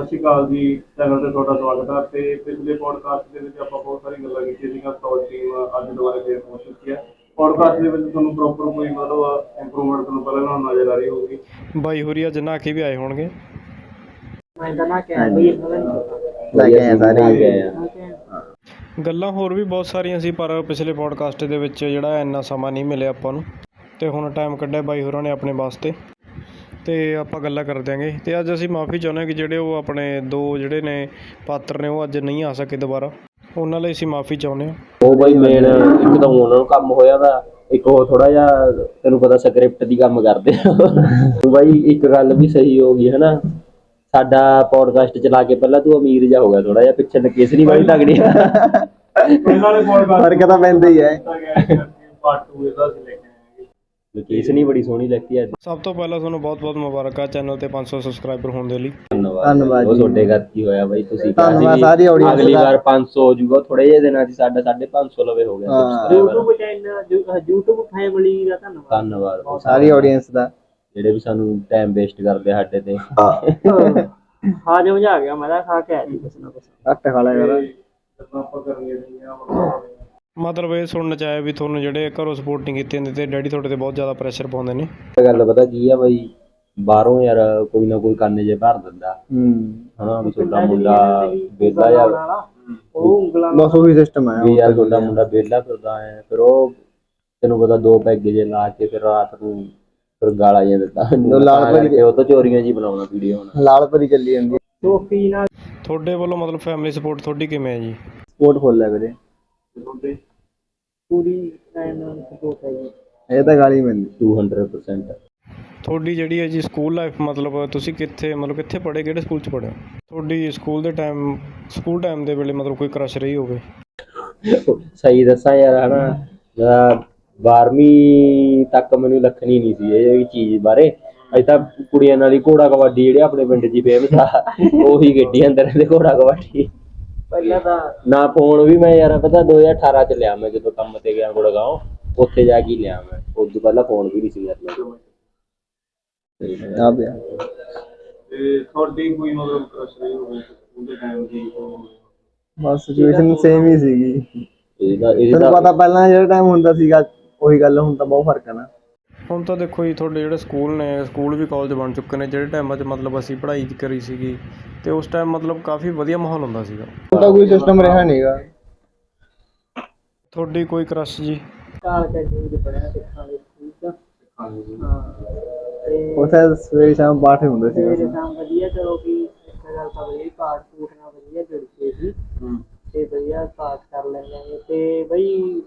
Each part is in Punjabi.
ਸਤਿ ਸ਼੍ਰੀ ਅਕਾਲ ਜੀ ਚੈਨਲ ਤੇ ਤੁਹਾਡਾ ਸਵਾਗਤ ਹੈ ਤੇ ਪਿਛਲੇ ਪੋਡਕਾਸਟ ਦੇ ਵਿੱਚ ਆਪਾਂ ਬਹੁਤ ਸਾਰੀ ਗੱਲਾਂ ਕੀਤੀਆਂ ਸੀਗੀਆਂ ਸਟੋਰ ਟੀਮ ਅੱਜ ਦੁਬਾਰਾ ਫੇਰ ਚੁੱਕੀ ਹੈ ਪੋਡਕਾਸਟ ਦੇ ਵਿੱਚ ਤੁਹਾਨੂੰ ਪ੍ਰੋਪਰ ਕੋਈ ਮਤਲਬ ਇੰਪਰੂਵਮੈਂਟ ਤੁਹਾਨੂੰ ਪਹਿਲਾਂ ਨਾਲੋਂ ਨਜ਼ਰ ਆ ਰਹੀ ਹੋਊਗੀ। ਬਾਈ ਹੋਰੀ ਅੱਜ ਨਹਾ ਕੇ ਵੀ ਆਏ ਹੋਣਗੇ। ਮੈਂ ਤਾਂ ਨਾ ਬਈ ਕੇ ਆਏ ਸਾਰੇ ਗਏ ਆ। ਮੈਂ ਕਿਹਾ। ਗੱਲਾਂ ਹੋਰ ਵੀ ਬਹੁਤ ਸਾਰੀਆਂ ਸੀ ਪਰ ਪਿਛਲੇ ਪੋਡਕਾਸਟ ਦੇ ਵਿੱਚ ਜਿਹੜਾ ਇੰਨਾ ਸਮਾਂ ਨਹੀਂ ਮਿਲਿਆ ਆਪਾਂ ਨੂੰ। ਤੇ ਹੁਣ ਟਾਈਮ ਕੱਢਿਆ ਬਾਈ ਹੋਰਾਂ ਨੇ ਆਪਣੇ ਵਾਸਤੇ। ਤੇ ਆਪਾਂ ਗੱਲਾਂ ਕਰ ਦਿਆਂਗੇ। ਤੇ ਅੱਜ ਅਸੀਂ ਮਾਫੀ ਚਾਹੁੰਦੇ ਹਾਂ ਕਿ ਜਿਹੜੇ ਉਹ ਆਪਣੇ ਦੋ ਜਿਹੜੇ ਨੇ ਪਾਤਰ ਨੇ ਉਹ ਅੱਜ ਨਹੀਂ ਆ ਸਕੇ ਦੁਬਾਰਾ। ਉਹਨਾਂ ਲਈ ਅਸੀਂ ਮਾਫੀ ਚਾਹੁੰਦੇ ਹਾਂ। ਉਹ ਬਾਈ ਮੇਨ ਇੱਕ ਤਾਂ ਉਹਨਾਂ ਨੂੰ ਕੰਮ ਹੋਇਆ ਵਾ ਇੱਕ ਉਹ ਥੋੜਾ ਜਿਹਾ ਤੈਨੂੰ ਪਤਾ ਸਕ੍ਰਿਪਟ ਦੀ ਕੰਮ ਕਰਦੇ ਆ। ਉਹ ਬਾਈ ਇੱਕ ਗੱਲ ਵੀ ਸਹੀ ਹੋ ਗਈ ਹਨਾ? ਸਾਡਾ ਪੋਡਕਾਸਟ ਚਲਾ ਕੇ ਪਹਿਲਾਂ ਤੂੰ ਅਮੀਰ ਜਾ ਹੋ ਗਿਆ ਥੋੜਾ ਜਿਹਾ ਪਿੱਛੇ ਨਹੀਂ ਬੜੀ ਤਗੜੀ ਪਹਿਲਾਂ ਦੇ ਪੋਡਕਾਸਟ ਫ਼ਰਕ ਤਾਂ ਪੈਂਦਾ ਹੀ ਹੈ। ਪਾਰਟ 2 ਇਹਦਾ ਅਸੀਂ ਲੈ ਕੇ ਆਏ ਨਕੇਸ ਨਹੀਂ ਬੜੀ ਸੋਹਣੀ ਲੱਗੀ ਅੱਜ। ਸਭ ਤੋਂ ਪਹਿਲਾਂ ਤੁਹਾਨੂੰ ਬਹੁਤ-ਬਹੁਤ ਮੁਬਾਰਕਾਂ ਚੈਨਲ ਤੇ 500 ਸਬਸਕ੍ਰਾਈਬਰ ਹੋਣ ਦੇ ਲਈ। ਧੰਨਵਾਦ। ਧੰਨਵਾਦ ਉਹ ਜੀ। ਤੁਹਾਡੇ ਘਰ ਕੀ ਹੋਇਆ ਬਾਈ? ਤੁਸੀਂ ਕਿਹਾ ਸੀ ਧੰਨਵਾਦ ਵੀ ਸਾਰੀ audience ਅਗਲੀ ਦਾ। ਵਾਰ 500 ਹੋ ਜਾਊਗਾ ਥੋੜੇ ਜਿਹੇ ਦਿਨਾਂ 'ਚ ਸਾਡਾ 550 ਲਵੇ ਹੋ ਗਿਆ। ਹਾਂ। subscriber। YouTube channel YouTube family ਦਾ ਧੰਨਵਾਦ। ਧੰਨਵਾਦ। ਬਾਈ। ਸਾਰੀ ਆਡੀਅנס ਦਾ। ਜਿਹੜੇ ਵੀ ਸਾਨੂੰ ਟਾਈਮ ਵੇਸਟ ਕਰਦੇ ਆ ਸਾਡੇ ਤੇ। ਹਾਜਮ ਜਾ ਗਿਆ ਮੈਂ ਤਾਂ ਖਾ ਕੇ ਆਇਆ ਸੀ ਕੁਛ ਨਾ ਕੁਛ। ਘੱਟ ਖਾ ਲਿਆ ਕਰ। ਜਦੋਂ ਆਪਾਂ ਕਰਨੀਆਂ ਸੀਗੀਆਂ ਮਤਲਬ ਇਹ ਸੁਣਨ ਚ ਆਇਆ ਵੀ ਤੁਹਾਨੂੰ ਜਿਹੜੇ ਘਰੋਂ ਸਪੋਰਟ ਨਹੀਂ ਕੀਤੀ ਹੁੰਦੀ ਤੇ ਡੈਡੀ ਤੁਹਾਡੇ ਤੇ ਬਹੁਤ ਜ਼ਿਆਦਾ ਪ੍ਰੈਸ਼ਰ ਪਾਉਂਦੇ ਨੇ? ਇਹ ਗੱਲ ਪਤਾ ਕੀ ਆ ਬਾਈ ਬਾਹਰੋਂ ਯਾਰ ਕੋਈ ਨਾ ਕੋਈ ਕੰਨ ਜੇ ਭਰ ਦਿੰਦਾ। ਹੂੰ। ਹਨਾ ਵੀ ਤੁਹਾਡਾ ਮੁੰਡਾ ਵਿਹਲਾ ਯਾਰ ਉਹ ਉਂਗਲਾਂ ਬਸ ਉਹੀ ਸਿਸਟਮ ਹੈ ਵੀ ਯਾਰ ਤੁਹਾਡਾ ਮੁੰਡਾ ਵਿਹਲਾ ਫਿਰਦਾ ਹੈ ਫਿਰ ਉਹ ਤੈਨੂੰ ਪਤਾ ਦੋ ਪੈਗ ਜੇ ਲਾ ਕੇ ਫਿਰ ਰਾਤ ਨੂੰ ਫਿਰ ਗਾਲਾਂ ਜੇ ਦਿੰਦਾ ਉਹ ਲਾਲ ਭਰੀ- ਉਹ ਤਾਂ ਚੋਰੀਆਂ ਜੀ ਬਣਾਉਣਾ ਵੀਡੀਓ ਹੁਣ। ਲਾਲ ਭਰੀ ਚੱਲੀ ਜਾਂਦੀ। ਟੋਫੀ ਨਾਲ ਤੁਹਾਡੇ ਵੱਲੋਂ ਮਤਲਬ ਫੈਮਿਲੀ ਸਪੋਰਟ ਤੁਹਾਡੀ ਕਿਵੇਂ ਹੈ ਜੀ? ਸਪੋਰਟ ਫੁੱਲ ਲੈ ਵੀਰੇ। ਤੁਹਾਡੇ ਪੂਰੀ ਟਾਈਮ ਨਾਲ ਸਪੋਰਟ ਹੈ ਜੀ। ਇਹ ਤਾਂ ਗਾਲੀ ਮਿਲਦੀ 200% ਤੁਹਾਡੀ ਜਿਹੜੀ ਹੈ ਜੀ ਸਕੂਲ ਲਾਈਫ ਮਤਲਬ ਤੁਸੀਂ ਕਿੱਥੇ ਮਤਲਬ ਕਿੱਥੇ ਪੜ੍ਹੇ ਕਿਹੜੇ ਸਕੂਲ 'ਚ ਪੜ੍ਹੇ? ਤੁਹਾਡੀ ਸਕੂਲ ਦੇ ਟਾਈਮ ਸਕੂਲ ਟਾਈਮ ਦੇ ਵੇਲੇ ਮਤਲਬ ਕੋਈ ਕ੍ਰਸ਼ ਰਹੀ ਹੋਵੇ? ਸਹੀ ਦੱਸਾਂ ਯਾਰ ਹਨਾ? ਜਿਹੜਾ 12ਵੀਂ ਤੱਕ ਮੈਨੂੰ ਲੱਖਣੀ ਨਹੀਂ ਸੀ ਇਹ ਚੀਜ਼ ਬਾਰੇ। ਅਜੇ ਤਾਂ ਕੁੜੀਆਂ ਨਾਲ ਹੀ ਘੋੜਾ ਕਬੱਡੀ ਜਿਹੜੇ ਆਪਣੇ ਪਿੰਡ 'ਚ ਫੇਮਸ ਆ ਉਹੀ ਗੱਡੀ ਅੰਦਰ ਦੇ ਘੋੜਾ ਕਬੱਡੀ। ਪਹਿਲਾਂ ਤਾਂ ਨਾ ਫੋਨ ਵੀ ਮੈਂ ਯਾਰ ਪਤਾ 2018 ਚ ਲਿਆ ਮੈਂ ਜਦੋਂ ਕੰਮ ਤੇ ਗਿਆ ਗੁੜਗਾਉਂ ਉੱਥੇ ਜਾ ਕੇ ਹੀ ਲਿਆ ਮੈਂ। ਉਸ ਤੋਂ ਪਹਿਲਾਂ ਫੋਨ ਵੀ ਨਹੀਂ ਸੀ ਯਾਰ ਮੇਰੇ। ਆ ਪਿਆ ਤੇ ਤੁਹਾਡੀ ਕੋਈ ਮਤਲਬ ਕ੍ਰਸ਼ ਰਹੀ ਹੋਵੇ ਸਕੂਲ ਦੇ ਟਾਈਮ ਦੀ ਬਸ ਸਿਚੁਏਸ਼ਨ ਸੇਮ ਹੀ ਸੀਗੀ। ਇਹਦਾ ਇਹਦਾ ਪਤਾ ਪਹਿਲਾਂ ਜਿਹੜਾ ਟਾਈਮ ਹੁੰਦਾ ਸੀਗਾ ਉਹੀ ਗੱਲ ਹੁਣ ਤਾਂ ਬਹੁਤ ਫ਼ਰਕ ਹੈ ਨਾ। ਹੁਣ ਤਾਂ ਦੇਖੋ ਜੀ ਤੁਹਾਡੇ ਜਿਹੜੇ ਸਕੂਲ ਨੇ ਸਕੂਲ ਵੀ ਕਾਲਜ ਬਣ ਚੁੱਕੇ ਨੇ ਜਿਹੜੇ ਟਾਈਮਾਂ 'ਚ ਮਤਲਬ ਅਸੀਂ ਪੜ੍ਹਾਈ ਕਰੀ ਸੀਗੀ ਤੇ ਉਸ ਟਾਈਮ ਮਤਲਬ ਕਾਫੀ ਵਧੀਆ ਮਾਹੌਲ ਹੁੰਦਾ ਸੀਗਾ। ਤਾਂ ਕੋਈ ਸਿਸਟਮ ਰਿਹਾ ਨਹੀਂਗਾ ਤੁਹਾਡੀ ਕੋਈ ਕ੍ਰਸ਼ ਜੀ? ਕਾਲ ਕੇ ਜੀ ਪੜਿਆ ਸਿੱਖਾਂ ਦੇ ਸਕੂਲ ਦਾ ਹਾਂ। ਤੇ ਉੱਥੇ ਸਵੇਰੇ ਸ਼ਾਮ ਪਾਠ ਹੁੰਦੇ ਸੀ ਤਾਂ ਵਧੀਆ ਚਲੋ ਇੱਕ ਗੱਲ ਤਾਂ ਵਧੀਆ ਪਾਠ ਪੂਠ ਨਾਲ ਵਧੀਆ ਜੁੜ ਕੇ ਸੀ ਤੇ ਵਧੀਆ ਪਾਠ ਕਰ ਲੈਂਦੇ ਤੇ ਬਈ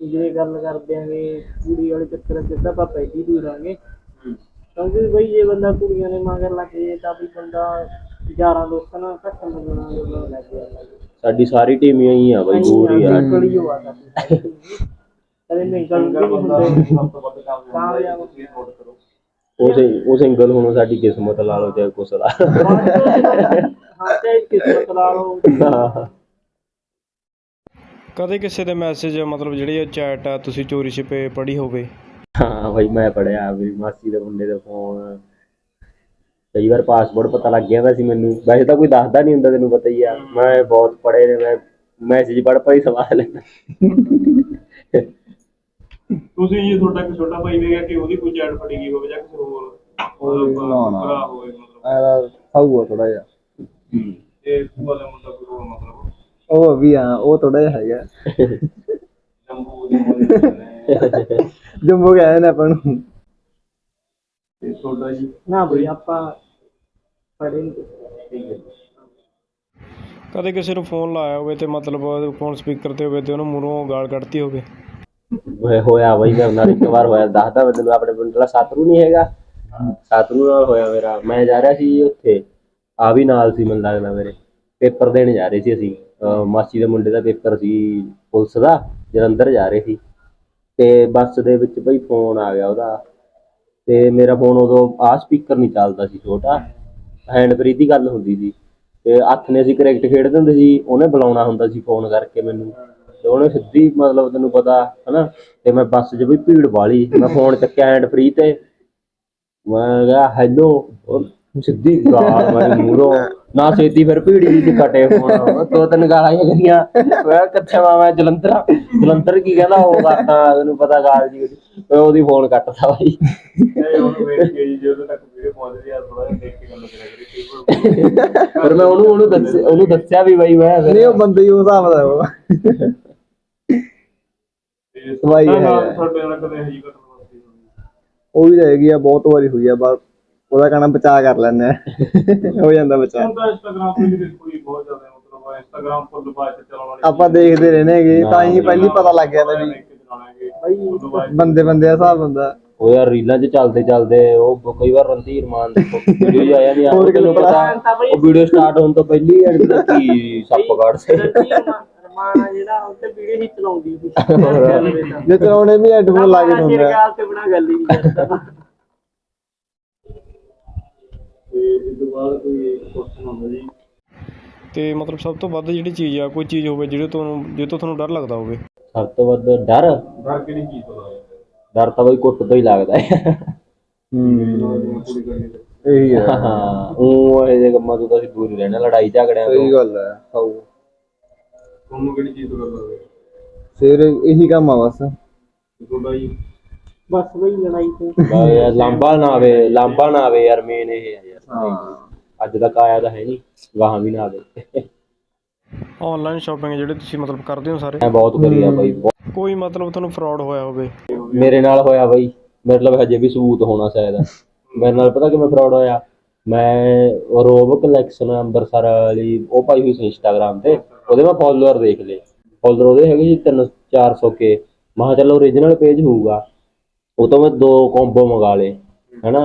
ਜੇ ਗੱਲ ਕਰਦੇ ਆਂਗੇ ਕੁੜੀ ਵਾਲੇ ਚੱਕਰ ਚ ਤਾਂ ਆਪਾਂ ਪਹਿਲੀ ਦੂਰਾਂਗੇ ਕਿਉਂਕਿ ਬਈ ਜੇ ਬੰਦਾ ਕੁੜੀਆਂ ਨੇ ਮਗਰ ਲੱਗ ਜੇ ਤਾਂ ਵੀ ਬੰਦਾ ਯਾਰਾਂ ਦੋਸਤਾਂ ਨਾਲ ਘੱਟ ਮਿਲਣਾ ਜੁਲਣਾ ਲੱਗ ਜਾਂਦਾ ਸਾਡੀ ਸਾਰੀ ਟੀਮ ਹੀ ਆ ਬਾਈ ਪੂਰੀ ਆ ਕੜੀ ਹੋ ਆਦਾ ਕਦੇ ਮੈਂ ਗੱਲ ਵੀ ਨਹੀਂ ਹੁੰਦੇ। ਸਭ ਤੋਂ ਵੱਧ ਕੰਮ ਹੁੰਦਾ ਹੈ ਕਾਮਯਾਬ ਉਹ ਸਿੰ- ਉਹ ਸਿੰਗਲ ਹੁਣ ਸਾਡੀ ਕਿਸਮਤ ਲਾ ਲਓ ਚਾਹੇ ਕੁਛ ਲਾ ਹਾਂ ਤੇ ਕਿਸਮਤ ਲਾ ਲਓ। ਕਦੇ ਕਿਸੇ ਦੇ ਮੈਸੇਜ ਮਤਲਬ ਜਿਹੜੀ ਚੈਟ ਆ ਤੁਸੀਂ ਚੋਰੀ ਛਿਪੇ ਪੜ੍ਹੀ ਹੋਵੇ? ਹਾਂ ਬਾਈ ਮੈਂ ਪੜਿਆ ਮੇਰੀ ਮਾਸੀ ਦੇ ਮੁੰਡੇ ਦਾ ਫੋਨ ਕਈ ਵਾਰ ਪਾਸਵਰਡ ਪਤਾ ਲੱਗ ਗਿਆ ਵੈਸੇ ਮੈਨੂੰ। ਵੈਸੇ ਤਾਂ ਕੋਈ ਦੱਸਦਾ ਨਹੀਂ ਹੁੰਦਾ ਤੈਨੂੰ ਪਤਾ ਹੀ ਆ। ਮੈਂ ਬਹੁਤ ਪੜੇ ਨੇ ਮੈਂ ਮੈਸੇਜ ਪੜ੍ਹ ਹੀ ਸਵਾਲ ਤੁਸੀਂ ਜੀ ਤੁਹਾਡਾ ਕੋਈ ਛੋਟਾ ਭਾਈ ਵੇਗਾ ਕਿ ਉਹਦੀ ਕੋਈ ਚੈਟ ਫੜੀ ਗਈ ਹੋਵੇ ਜਾਂ ਕਿਸੇ ਹੋਰ ਮਤਲਬ ਨਾ, ਨਾ। ਹੋਵੇ ਮਤਲਬ। ਖਾਊਗਾ ਥੋੜਾ ਜਿਹਾ। ਭੂਆ ਦਾ ਮੁੰਡਾ ਕੋਈ ਹੋਰ ਮਤਲਬ ਉਹ ਵੀ ਆ ਉਹ ਥੋੜਾ ਜਿਹਾ ਹੈਗਾ। ਜੰਬੂ ਜੰਬੋ ਗਿਆ ਨੇ ਆਪਾਂ ਨੂੰ। ਤੇ ਤੁਹਾਡਾ ਜੀ ਨਾ ਬਈ ਆਪਾਂ ਪੜ੍ਹੇ ਨਹੀਂ ਠੀਕ ਹੈ। ਕਦੇ ਕਿਸੇ ਨੂੰ ਫੋਨ ਲਾਇਆ ਹੋਵੇ ਤੇ ਮਤਲਬ ਫੋਨ ਸਪੀਕਰ ਤੇ ਹੋਵੇ ਤੇ ਉਹਨੂੰ ਮੂਹਰੋਂ ਗਾਲ ਕੱਢਤੀ ਹੋਵੇ। ਹੋਇਆ- ਹੋਇਆ ਬਈ ਮੇਰੇ ਨਾਲ ਇੱਕ ਵਾਰ ਹੋਇਆ ਦੱਸਦਾ ਮੈਂ ਤੈਨੂੰ ਆਪਣੇ ਪਿੰਡ ਦਾ ਸਾਤਰੂ ਨਹੀਂ ਹੈਗਾ। ਸਾਤਰੂ ਨਾਲ ਹੋਇਆ ਮੇਰਾ ਮੈਂ ਜਾ ਰਿਹਾ ਸੀ ਉੱਥੇ ਆ ਵੀ ਨਾਲ ਸੀ ਮੈਨੂੰ ਲੱਗਦਾ ਮੇਰੇ ਪੇਪਰ ਦੇਣ ਜਾ ਰਹੇ ਸੀ ਅਸੀਂ। ਮਾਸੀ ਦੇ ਮੁੰਡੇ ਦਾ ਪੇਪਰ ਸੀ ਪੁਲਿਸ ਦਾ, ਜਲੰਧਰ ਜਾ ਰਹੇ ਸੀ। ਤੇ ਬੱਸ ਦੇ ਵਿੱਚ ਬਈ ਫੋਨ ਆ ਗਿਆ ਉਹਦਾ। ਤੇ ਮੇਰਾ ਫੋਨ ਉਦੋਂ ਆ ਸਪੀਕਰ ਨਹੀਂ ਚੱਲਦਾ ਸੀ, ਛੋਟਾ। ਹੈਂਡ ਫ੍ਰੀ ਦੀ ਗੱਲ ਹੁੰਦੀ ਸੀ। ਤੇ ਹੱਥ ਨੇ ਅਸੀਂ ਕ੍ਰਿਕਟ ਖੇਡਦੇ ਹੁੰਦੇ ਸੀ, ਉਹਨੇ ਬੁਲਾਉਣਾ ਹੁੰਦਾ ਸੀ ਫੋਨ ਕਰਕੇ ਮੈਨੂੰ। ਤੇ ਉਹਨੇ ਸਿੱਧੀ ਮਤਲਬ ਤੈਨੂੰ ਪਤਾ, ਹਨਾ? ਤੇ ਮੈਂ ਬੱਸ 'ਚ ਵੀ ਭੀੜ ਵਾਲੀ, ਮੈਂ ਫੋਨ ਚੱਕਿਆ ਹੈਂਡ ਫ੍ਰੀ ਤੇ। ਮੈਂ ਕਿਹਾ ਹੈਲੋ ਸਿੱਧੀ ਗਾਲ ਮਾਰੀ ਮੂਰੋਂ। ਨਾ ਛੇਤੀ ਫਿਰ ਭੀੜੀ ਦੀ ਕਟੇ ਫੋਨ ਦੋ ਤਿੰਨ ਗਾਲਾਂ ਹੀ ਕਰੀਆਂ ਮੈਂ ਕਿੱਥੇ ਮੈਂ ਮੈਂ ਜਲੰਧਰ। ਜਲੰਧਰ ਕੀ ਕਹਿੰਦਾ ਉਹ ਕਰਤਾ ਤੈਨੂੰ ਪਤਾ ਗਾਲ ਜੀ ਉਹਦੀ। ਮੈਂ ਉਹਦੀ ਫੋਨ ਕੱਟਤਾ ਬਾਈ। ਇਹ ਹੁਣ ਵੇਟ ਕੇ ਜੀ ਜਦੋਂ ਤੱਕ ਵੀਡੀਓ ਪਹੁੰਚ ਰਹੀ ਆ ਥੋੜਾ ਜਿਹਾ ਦੇਖ ਕੇ ਗੱਲ ਕਰਿਆ ਕਰੀ ਫਿਰ ਮੈਂ ਉਹਨੂੰ ਉਹਨੂੰ ਦੱਸਿਆ ਉਹਨੂੰ ਦੱਸਿਆ ਵੀ ਬਾਈ ਮੈਂ ਨਹੀਂ ਉਹ ਬੰਦੇ ਹੀ ਉਸ ਹਿਸਾਬ ਦਾ ਉਹ ਨਾ, ਹੈ। ਉਹ ਵੀ ਤਾਂ ਹੈਗੀ ਆ ਬਹੁਤ ਵਾਰੀ ਹੋਈ ਆ ਬਸ ਉਹਦਾ ਕਹਿਣਾ ਬਚਾ ਕਰ ਲੈਂਦੇ ਆ। ਹੋ ਜਾਂਦਾ ਬਚਾ। ਹੁਣ ਤਾਂ ਇੰਸਟਾਗ੍ਰਾਮ ਤੇ ਵੀ ਦੇਖੋ ਜੀ ਬਹੁਤ ਜ਼ਿਆਦਾ ਮਤਲਬ ਇੰਸਟਾਗ੍ਰਾਮ ਫੁੱਲ ਬਾਅਦ ਚ ਚਲਾਉਣ ਵਾਲੀ ਆਪਾਂ ਦੇਖਦੇ ਰਹਿੰਦੇ ਹੈਗੇ ਤਾਂ ਹੀ ਪਹਿਲੀ ਪਤਾ ਲੱਗ ਗਿਆ ਤਾਂ ਵੀ ਬਈ ਬੰਦੇ ਬੰਦੇ ਦਾ ਹਿਸਾਬ ਹੁੰਦਾ। ਉਹ ਯਾਰ ਰੀਲਾਂ 'ਚ ਚੱਲਦੇ ਚੱਲਦੇ ਉਹ ਕਈ ਵਾਰ ਰਣਧੀਰ ਮਾਨ ਦੇਖੋ ਵੀਡੀਓ ਨਹੀਂ ਆ ਤੈਨੂੰ ਕਿਹੜਾ ਪਤਾ? ਉਹ ਵੀਡੀਓ ਸਟਾਰਟ ਹੋਣ ਤੋਂ ਪਹਿਲੀ ਹੀ ਐਡ ਕੀ। ਸੱਪ ਕੱਢਦੇ ਰਮਾਨਾ ਜਿਹੜਾ ਉਹ ਤੇ ਵੀਡੀਓ ਹੀ ਚਲਾਉਂਦੀ ਸੀ। ਜੇ ਚਲਾਉਣੇ ਵੀ ਹੈਡਫੋਨ ਲਾ ਕੇ ਸੁਣਦਾ ਸ਼ਿਰਗਾਲ ਤੇ ਬਣਾ ਗੱਲ ਹੀ ਨਹੀਂ ਕਰਦਾ ਤੇ ਇਸ ਤੋਂ ਬਾਅਦ ਕੋਈ ਕੁਐਸਚਨ ਹੁੰਦਾ ਜੀ। ਤੇ ਮਤਲਬ ਸਭ ਤੋਂ ਵੱਧ ਜਿਹੜੀ ਚੀਜ਼ ਆ ਕੋਈ ਚੀਜ਼ ਹੋਵੇ ਜਿਹੜੇ ਤੁਹਾਨੂੰ ਜਿਹਦੇ ਤੋਂ ਤੁਹਾਨੂੰ ਡਰ ਲੱਗਦਾ ਹੋਵੇ? ਸਭ ਤੋਂ ਵੱਧ ਡਰ? ਡਰ ਕਿਹੜੀ ਚੀਜ਼ ਤੋਂ ਲੱਗਦਾ? ਡਰ ਤਾਂ ਬਈ ਕੁੱਟ ਤੋਂ ਹੀ ਲੱਗਦਾ ਹੈ। ਹੂੰ। ਇਹੀ ਹੈ ਹਾਂ ਉਹ ਇਹ ਜੇ ਕੰਮਾਂ ਤੋਂ ਤਾਂ ਅਸੀਂ ਦੂਰ ਹੀ ਰਹਿਣਾ ਲੜਾਈ ਝਗੜਿਆਂ ਸਹੀ ਤੋਂ ਗੱਲ ਹੈ ਹਾਉ ਤੁਹਾਨੂੰ ਕਿਹੜੀ ਚੀਜ਼ ਤੋਂ ਡਰ ਲੱਗਦਾ? ਫਿਰ ਇਹੀ ਕੰਮ ਆ ਬਸ। ਤੁਹਾਡਾ ਜੀ। ਬਸ ਬਈ ਲੜਾਈ ਤੋਂ। ਲਾਂਬਾ ਨਾ ਆਵੇ ਲਾਂਬਾ ਨਾ ਆਵੇ ਯਾਰ ਮੇਨ ਇਹ ਹਾਂ। ਅੱਜ ਤੱਕ ਆਇਆ ਤਾਂ ਹੈ ਨਹੀਂ ਗਾਹਾਂ ਵੀ ਨਾ ਆਵੇ ਆਨਲਾਈਨ ਸ਼ਾਪਿੰਗ ਜਿਹੜੇ ਤੁਸੀਂ ਮਤਲਬ ਕਰਦੇ ਹੋ ਸਾਰੇ। ਮੈਂ ਬਹੁਤ ਕਰੀ ਆ ਬਾਈ ਬਹੁਤ- ਕੋਈ ਮਤਲਬ ਤੁਹਾਨੂੰ ਫਰਾਡ ਹੋਇਆ ਹੋਵੇ। ਮੇਰੇ ਨਾਲ ਹੋਇਆ ਬਾਈ ਮੇਰੇ ਨਾਲ ਹਜੇ ਵੀ ਸਬੂਤ ਹੋਣਾ ਸ਼ਾਇਦ। ਮੇਰੇ ਨਾਲ ਪਤਾ ਕਿਵੇਂ ਫਰਾਡ ਹੋਇਆ? ਮੈਂ ਰੋਬ ਕਲੈਕਸ਼ਨ ਅੰਬਰਸਰ ਵਾਲੀ ਉਹ ਪਾਈ ਹੋਈ ਸੀ ਇੰਸਟਾਗ੍ਰਾਮ ਤੇ ਉਹਦੇ ਮੈਂ ਫਾਲੋਅਰ ਦੇਖ ਲਏ। ਫਾਲੋਅਰ ਉਹਦੇ ਹੈਗੇ ਜੀ 3 400 ਕੇ। ਮੈਂ ਕਿਹਾ ਚਲੋ origignal ਪੇਜ ਹੋਊਗਾ। ਉਹ ਤੋਂ ਮੈਂ ਦੋ ਕੰਬੋ ਮੰਗਾ ਲਏ। ਹੈਨਾ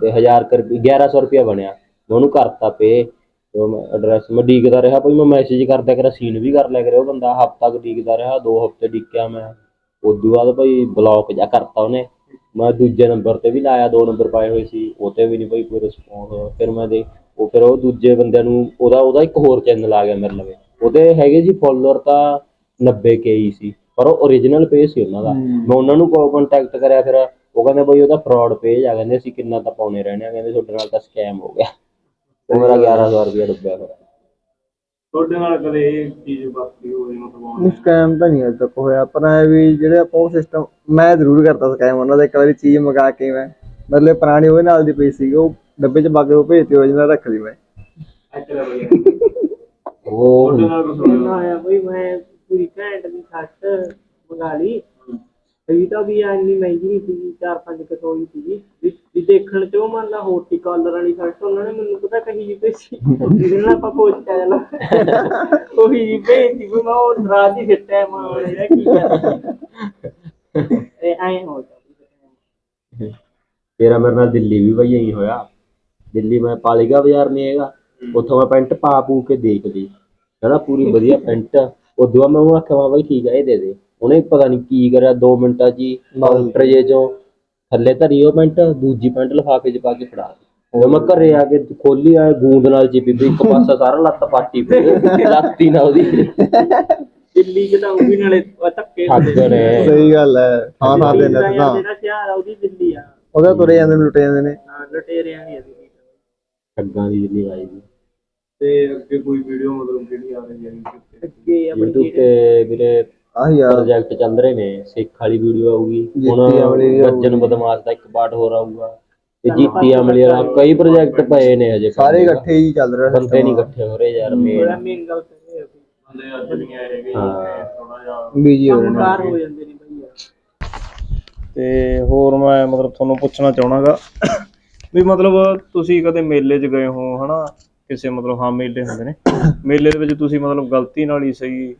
ਤੇ 1000 ਕੁ ਰੁਪਏ 1100 ਰੁਪਇਆ ਬਣਿਆ। ਮੈਂ ਉਹਨੂੰ ਕਰਤਾ ਪੇ ਤੇ ਮੈਂ ਐਡਰੈਸ ਮੈਂ ਡੀਕਦਾ ਰਿਹਾ ਭਾਈ ਮੈਂ ਮੈਸੇਜ ਕਰਦਾ ਕਰਾਂ ਸੀਨ ਵੀ ਕਰ ਲਿਆ ਕਰੇ ਉਹ ਬੰਦਾ ਹਫ਼ਤਾ ਕੁ ਡੀਕਦਾ ਰਿਹਾ ਦੋ ਹਫ਼ਤੇ ਡੀਕਿਆ ਮੈਂ। ਉਦੋਂ ਬਾਅਦ ਭਾਈ ਬਲੌਕ ਜਾ ਕਰਤਾ ਉਹਨੇ। ਮੈਂ ਦੂਜੇ ਨੰਬਰ ਤੇ ਵੀ ਲਾਇਆ ਦੋ ਨੰਬਰ ਪਾਏ ਹੋਏ ਸੀ। ਉਹ ਤੇ ਵੀ ਨਹੀਂ ਭਾਈ ਕੋਈ ਰਿਸਪੌਂਸ ਫਿਰ ਮੈਂ ਦੇ ਉਹ ਫਿਰ ਉਹ ਦੂਜੇ ਬੰਦਿਆਂ ਨੂੰ ਉਹਦਾ ਉਹਦਾ ਇੱਕ ਹੋਰ ਚੈਨਲ ਆ ਗਿਆ ਮੇਰੇ ਲਵੇ। ਉਹਦੇ ਹੈਗੇ ਜੀ ਫੋਲੋਅਰ ਤਾਂ 90 ਕੇ ਹੀ ਸੀ ਪਰ ਉਹ origignal ਪੇਜ ਸੀ ਉਹਨਾਂ ਦਾ। ਮੈਂ ਉਹਨਾਂ ਨੂੰ ਕੰਟੈਕਟ ਕਰਿਆ ਫਿਰ ਉਹ ਕਹਿੰਦੇ ਬਈ ਉਹਦਾ ਫਰਾਡ ਪੇਜ ਆ ਕਹਿੰਦੇ ਅਸੀਂ ਕਿੰਨਾ ਤਾਂ ਪਾਉਣੇ ਰਹਿਣੇ ਆ ਕਹਿੰਦੇ ਤੁਹਾਡੇ ਨਾਲ ਤਾਂ ਸਕੈਮ ਹੋ ਗਿਆ। ਉਹ ਮੇਰਾ 1100 ਰੁਪਇਆ ਡੁੱਬਿਆ ਫਿਰ ਤੁਹਾਡੇ ਨਾਲ ਕਦੇ ਇਹ ਚੀਜ਼ ਵਾਪਰੀ ਹੋਵੇ ਮਤਲਬ? ਸਕੈਮ ਤਾਂ ਨਹੀਂ ਅਜੇ ਤੱਕ ਹੋਇਆ ਪਰ ਐ ਵੀ ਜਿਹੜੇ ਆਪਾਂ ਉਹ ਸਿਸਟਮ ਮੈਂ ਜ਼ਰੂਰ ਕਰਤਾ ਸਕੈਮ ਉਹਨਾਂ ਦਾ ਇੱਕ ਵਾਰੀ ਚੀਜ਼ ਮੰਗਾ ਕੇ ਮੈਂ ਮਤਲਬ ਪੁਰਾਣੀ ਉਹਦੇ ਨਾਲ ਦੀ ਪਈ ਸੀ ਉਹ ਡੱਬੇ 'ਚ ਪਾ ਕੇ ਉਹ ਭੇਜਤੀ ਉਹ ਜਿਹਨਾਂ ਰੱਖ ਲਈ ਮੈਂ। ਉਹ ਤੁਹਾਡੇ ਨਾਲ ਕੁਝ ਨਾ ਆਇਆ ਬਈ ਮੈਂ ਪੂਰੀ ਘੈਂਟ ਦੀ ਸ਼ਰਟ ਮੰਗਾ ਲਈ। ਇਹ ਤਾਂ ਵੀ ਇੰਨੀ ਮਹਿੰਗੀ ਨਹੀਂ ਸੀ 4-5 ਕਿਲੋ ਹੀ ਸੀ ਵੀ ਵੀ ਦੇਖਣ ਚ ਉਹ ਮੰਨ ਲਾ ਹੋਟੀ ਕਾਲਰ ਵਾਲੀ ਸ਼ਰਟ ਉਹਨਾਂ ਨੇ ਮੈਨੂੰ ਪਤਾ ਕਹੀ ਜੀ ਪਈ ਜਿਹਦੇ ਨਾਲ ਆਪਾਂ ਪੋਚ ਕੇ ਜਾਣਾ ਉਹੀ ਜੀ ਪਈ ਵੀ ਮੈਂ ਉਹ ਰਾਤ ਹੀ ਫਿੱਟਿਆ ਮੈਂ ਹੁਣ ਇਹ ਕੀ ਕਰਾਂ ਇਹ ਐਂ ਹੋ ਜਾਂਦਾ। ਤੇਰਾ ਮੇਰੇ ਨਾਲ ਦਿੱਲੀ ਵੀ ਬਈ ਇਹੀ ਹੋਇਆ। ਦਿੱਲੀ ਮੈਂ ਪਾਲੀਗਾ ਬਾਜ਼ਾਰ ਨਹੀਂ ਹੈਗਾ। ਉੱਥੋਂ ਮੈਂ ਪੈਂਟ ਪਾ ਪੂ ਕੇ ਦੇਖ ਲਈ। ਹਨਾ ਪੂਰੀ ਵਧੀਆ ਪੈਂਟ ਉਦੋਂ ਬਾਅਦ ਮੈਂ ਉਹ ਆਖਿਆ ਵਾ ਬਈ ਠੀਕ ਆ, ਇਹ ਦੇ ਦੇ। ਉਹਨੇ ਪਤਾ ਨਹੀਂ ਕੀ ਕਰਿਆ 2 ਮਿੰਟਾਂ 'ਚ ਹੀ ਕਾਊਂਟਰ ਜੇ। ਚੋਂ ਥੱਲੇ ਧਰੀ ਉਹ ਪੈਂਟ ਦੂਜੀ ਪੈਂਟ ਲਿਫਾਫੇ 'ਚ ਪਾ ਕੇ ਫੜਾ ਦਿੱਤੀ। ਜਦੋਂ ਮੈਂ ਘਰੇ ਆ ਕੇ ਖੋਲੀ ਆ ਗੂੰਦ ਨਾਲ ਚਿਪੀ ਪਈ ਇੱਕ ਪਾਸਾ ਸਾਰਾ ਲੱਤ ਪਾਟੀ ਪਈ ਲੱਤੀ ਨਾ ਉਹਦੀ। ਦਿੱਲੀ ਤਾਂ ਉਹ ਵੀ ਨਾਲੇ ਧੱਕੇ ਹੁੰਦੇ ਨੇ ਸਹੀ ਗੱਲ ਹੈ ਥਾਂ ਥਾਂ ਤੇ ਦਿੱਲੀ ਦਾ ਤਾਂ ਜਿਹੜਾ ਸ਼ਹਿਰ ਆ ਉਹਦੀ ਦਿੱਲੀ ਆ। ਉਹਦੇ ਤੁਰੇ ਜਾਂਦੇ ਨੇ ਲੁੱਟੇ ਜਾਂਦੇ ਨੇ। ਹਾਂ ਲੁਟੇਰਿਆਂ ਦੀ ਆ ਦਿੱਲੀ ਠੱਗਾਂ ਦੀ ਦਿੱਲੀ ਆਈ ਦੀ। ਤੇ ਅੱਗੇ ਕੋਈ ਵੀਡੀਓ ਮਤਲਬ ਕਿਹੜੀ ਆ ਰਹੀ ਹੈ YouTube ਤੇ। ਅੱਗੇ ਆਪਣੀ YouTube ਤੇ ਵੀਰੇ ਆਹ ਯਾਰ। ਪ੍ਰੋਜੈਕਟ ਚੱਲ ਰਹੇ ਨੇ ਸਿੱਖ ਵਾਲੀ ਵੀਡੀਓ ਆਊਗੀ। ਹੁਣ ਜੀਤੀ ਅਮਲੀ ਦੀ ਬਦਮਾਸ਼ ਦਾ ਇੱਕ ਪਾਰਟ ਹੋਰ ਆਊਗਾ। ਤੇ ਜੀਤੀ ਅਮਲੀ ਵਾਲਾ ਕਈ ਪ੍ਰੋਜੈਕਟ ਪਏ ਨੇ ਅਜੇ ਸਾਰੇ ਇਕੱਠੇ ਹੀ ਚੱਲ ਰਿਹਾ ਬੰਦੇ ਨਹੀਂ ਇਕੱਠੇ ਹੋ ਰਹੇ ਯਾਰ ਮੇਨ ਮੇਨ ਗੱਲ ਤਾਂ ਇਹ ਆ ਵੀ ਬੰਦੇ ਅੱਜ ਵੀ ਆਏ ਹੈਗੇ। ਹਾਂ। ਥੋੜਾ ਜਿਹਾ ਬੀਜੀ ਹੋ ਰਹੇ ਨੇ। ਕੰਮਕਾਰ ਹੋ ਜਾਂਦੇ ਨੇ ਬਈ ਯਾਰ। ਤੇ ਹੋਰ ਮੈਂ ਮਤਲਬ ਤੁਹਾਨੂੰ ਪੁੱਛਣਾ ਚਾਹਣਾਗਾ ਵੀ ਮਤਲਬ ਤੁਸੀਂ ਕਦੇ ਮੇਲੇ 'ਚ ਗਏ ਹੋ ਹਨਾ? ਕਿਸੇ ਮਤਲਬ ਹਾਂ ਮੇਲੇ ਹੁੰਦੇ ਨੇ। ਮੇਲੇ ਦੇ ਵਿੱਚ ਤੁਸੀਂ ਮਤਲਬ ਗਲਤੀ ਨਾਲ ਹੀ ਸਹੀ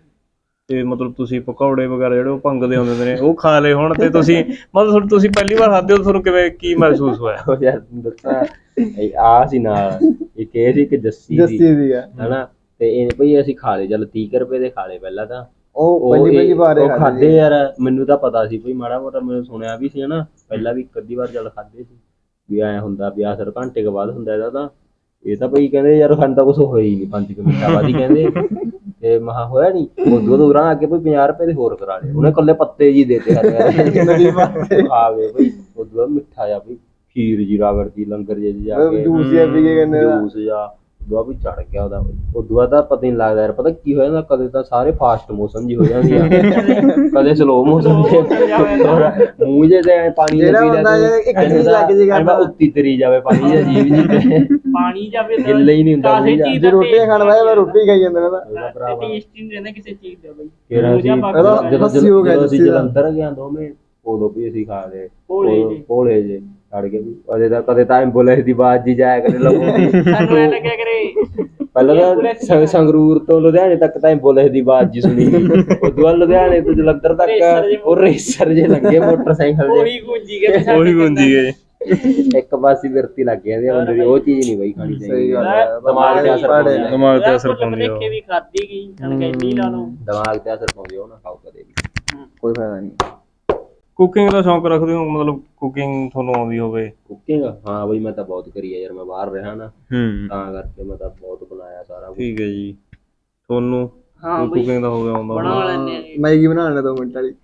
ਤੇ ਮਤਲਬ ਤੁਸੀਂ ਪਕੌੜੇ ਵਗੈਰਾ ਜਿਹੜੇ ਉਹ ਭੰਗਦੇ ਹੁੰਦੇ ਨੇ ਉਹ ਖਾ ਲਏ ਹੁਣ ਤੇ ਤੁਸੀਂ ਮਤਲਬ ਤੁਹਾਨੂੰ- ਤੁਸੀਂ ਪਹਿਲੀ ਵਾਰ ਖਾਦੇ ਹੋ ਤੁਹਾਨੂੰ ਕਿਵੇਂ ਕੀ ਮਹਿਸੂਸ ਹੋਇਆ? ਉਹ ਯਾਰ ਦੱਸਾਂ ਇਹ ਆ ਸੀ ਨਾਲ ਇਹ ਸੀ ਕਿ ਜੱਸੀ ਜੱਸੀ ਸੀ ਦੀ ਆ। ਹਨਾ? ਤੇ ਇਹ ਭਈ ਅਸੀਂ ਖਾ ਲਏ ਚੱਲ 30 ਰੁਪਏ ਦੇ ਖਾ ਲਏ ਪਹਿਲਾਂ ਤਾਂ। ਉਹ ਪਹਿਲੀ ਪਹਿਲੀ ਵਾਰ ਉਹ ਖਾਦੇ ਯਾਰ ਮੈਨੂੰ ਤਾਂ ਪਤਾ ਸੀ ਭਈ ਮਾੜਾ ਮੋਟਾ ਮੈਨੂੰ ਸੁਣਿਆ ਵੀ ਸੀ ਹਨਾ ਪਹਿਲਾਂ ਵੀ ਇੱਕ ਅੱਧੀ ਵਾਰ ਚੱਲ ਖਾਦੇ ਸੀ। ਵੀ ਐ ਹੁੰਦਾ ਵੀ ਆਸਰ ਘੰਟੇ ਕੇ ਬਾਅਦ ਹੁੰਦਾ ਇਹਦਾ ਤਾਂ। ਇਹ ਤਾਂ ਭਈ ਕਹਿੰਦੇ ਯਾਰ ਸਾਨੂੰ ਤਾਂ ਕੁਝ ਹੋਇਆ ਹੀ ਨਹੀਂ 5 ਮਿੰਟਾਂ ਬਾਅਦ ਹੀ ਕਹਿੰਦੇ। ਤੇ ਮਹਾ ਹੋਇਆ ਨਹੀਂ ਉਦੋਂ ਦੂਰਾਂ ਅੱਗੇ ਭਈ 50 ਰੁਪਏ ਦੇ ਹੋਰ ਕਰਾ ਲਏ। ਉਹਨੇ ਕੱਲੇ ਪੱਤੇ ਜੀ ਦੇਤੇ ਹਰੇ ਆ ਗਏ ਭਈ ਉਦੋਂ ਬਾਅਦ ਮਿੱਠਾ ਜਿਹਾ ਭਈ ਖੀਰ ਜੀ ਰਗੜਦੀ ਲੰਗਰ ਜੇ ਜਾ ਕੇ। ਜੂਸ ਜਿਹਾ ਪੀ ਕੇ ਕਹਿੰਦੇ ਦਾ ਜੂਸ ਜਾਂ ਦੁਆ ਵੀ ਚੜ ਗਿਆ ਉਹਦਾ। ਉਹ ਦੁਆ ਦਾ ਪਤਾ ਨਹੀਂ ਲੱਗਦਾ ਯਾਰ ਪਤਾ ਕੀ ਹੋ ਜਾਂਦਾ ਕਦੇ ਤਾਂ ਸਾਰੇ ਫਾਸਟ ਮੋਸ਼ਨ ਜੀ ਹੋ ਜਾਂਦੀ ਆ। ਕਦੇ ਸਲੋ ਮੋਸ਼ਨ ਜੀ ਮੂੰਹ ਜੇ ਤੇ ਪਾਣੀ ਜਿਹਾ ਪੀ ਲਿਆ ਇੱਕ ਚੀਜ਼ ਲੱਗ ਜੇ ਕਰਨਾ। ਉੱਤੀ ਤਰੀ ਜਾਵੇ ਪਾਣੀ ਜਾਂ ਜੀਵ ਜੀ ਤੇ। ਪਾਣੀ ਜਾਵੇ ਤਾਂ ਗਿੱਲਾ ਹੀ ਨਹੀਂ ਹੁੰਦਾ ਮੂੰਹ ਜੇ ਰੋਟੀ ਖਾਣ ਵਾਇਆ ਮੈਂ ਰੋਟੀ ਖਾਈ ਜਾਂਦਾ ਨਾ ਭਰਾਵਾ। ਟੇਸਟ ਨਹੀਂ ਰਹਿੰਦਾ ਕਿਸੇ ਚੀਜ਼ ਦਾ ਬਈ। ਇਹਦਾ ਜਾਂਦਾ। ਜਦੋਂ ਅਸੀਂ। ਜਲੰਧਰ ਗਿਆ ਦੋਵੇਂ ਉਦੋਂ ਵੀ ਅਸੀਂ ਖਾ ਲਏ। ਭੋਲੇ ਉਹ- ਜਿਹੇ। ਭੋਲੇ ਜੇ। ਕੇ ਅਜੇ ਤਾਂ ਕਦੇ ਤਾਂ ਐਂਬੂਲੈਂਸ ਦੀ ਆਵਾਜ਼ ਜੀ ਜਾਇਆ ਕਰੇ ਲੱਗੂਗੀ ਸਾਨੂੰ ਐ ਲੱਗਿਆ ਕਰੇ। ਪਹਿਲਾਂ ਤਾਂ ਸ- ਸੰਗਰੂਰ ਤੋਂ ਲੁਧਿਆਣੇ ਤੱਕ ਤਾਂ ਐਂਬੂਲੈਂਸ ਦੀ ਆਵਾਜ਼ ਜੀ ਸੁਣੀ। ਉਦੋਂ ਬਾਅਦ ਲੁਧਿਆਣੇ ਤੋਂ ਜਲੰਧਰ ਰੇਸਰ ਜਿਹੇ ਤੱਕ ਉਹ ਰੇਸਰ ਜੇ ਲੱਗੇ ਮੋਟਰਸਾਈਕਲ ਦੇ। ਉਹੀ ਗੁੰਜੀ ਗਏ ਸਾਡੇ ਉਹੀ ਗੁੰਜੀ ਗਏ। ਇੱਕ ਪਾਸੇ ਵਿਰਤੀ ਲੱਗ ਗਿਆ ਤੇ ਬੰਦੇ ਦੀ ਉਹ ਚੀਜ਼ ਨਹੀਂ ਬਈ ਖਾਣੀ ਚਾਹੀਦੀ। ਸਹੀ ਗੱਲ ਹੈ। ਦਿਮਾਗ ਤੇ ਅਸਰ ਪਾਉਂਦੀ ਆ। ਦਿਮਾਗ ਤੇ ਅਸਰ ਪਾਉਂਦੀ ਆ ਭੁਲੇਖੇ ਵੀ ਖਾਦੀ ਗਈ ਕਣਕੈਲੀ ਲਾ ਲਓ। ਦਿਮਾਗ ਤੇ ਅਸਰ ਪਾਉਂਦੀ ਆ, ਉਹ ਨਾ ਖਾਓ ਕਦੇ ਵੀ। ਕੋਈ ਫਾਇਦਾ ਨਹੀਂ। ਕੁਕਿੰਗ ਦਾ ਸ਼ੌਂਕ ਰੱਖਦੇ ਹੋ? ਮਤਲਬ ਕੁਕਿੰਗ ਤੁਹਾਨੂੰ ਆਉਂਦੀ ਹੋਵੇ। ਕੁਕਿੰਗ ਹਾਂ ਬਈ ਮੈਂ ਤਾਂ ਬਹੁਤ ਕਰੀ ਆ ਯਾਰ ਮੈਂ ਬਾਹਰ ਰਿਹਾ ਨਾ। ਹੂੰ। ਤਾਂ ਕਰਕੇ ਮੈਂ ਤਾਂ ਬਹੁਤ ਬਣਾਇਆ ਸਾਰਾ ਕੁਛ। ਠੀਕ ਹੈ ਜੀ। ਤੁਹਾਨੂੰ ਹਾਂ ਬਈ ਕੁਕਿੰਗ ਦਾ ਹੋਵੇ ਆਉਂਦਾ ਬਣਾ ਹੋਵੇ? ਲੈਣੇ ਆ ਮੈਗੀ ਬਣਾਉਣਾ 2 ਮਿੰਟ ਵਾਲੀ?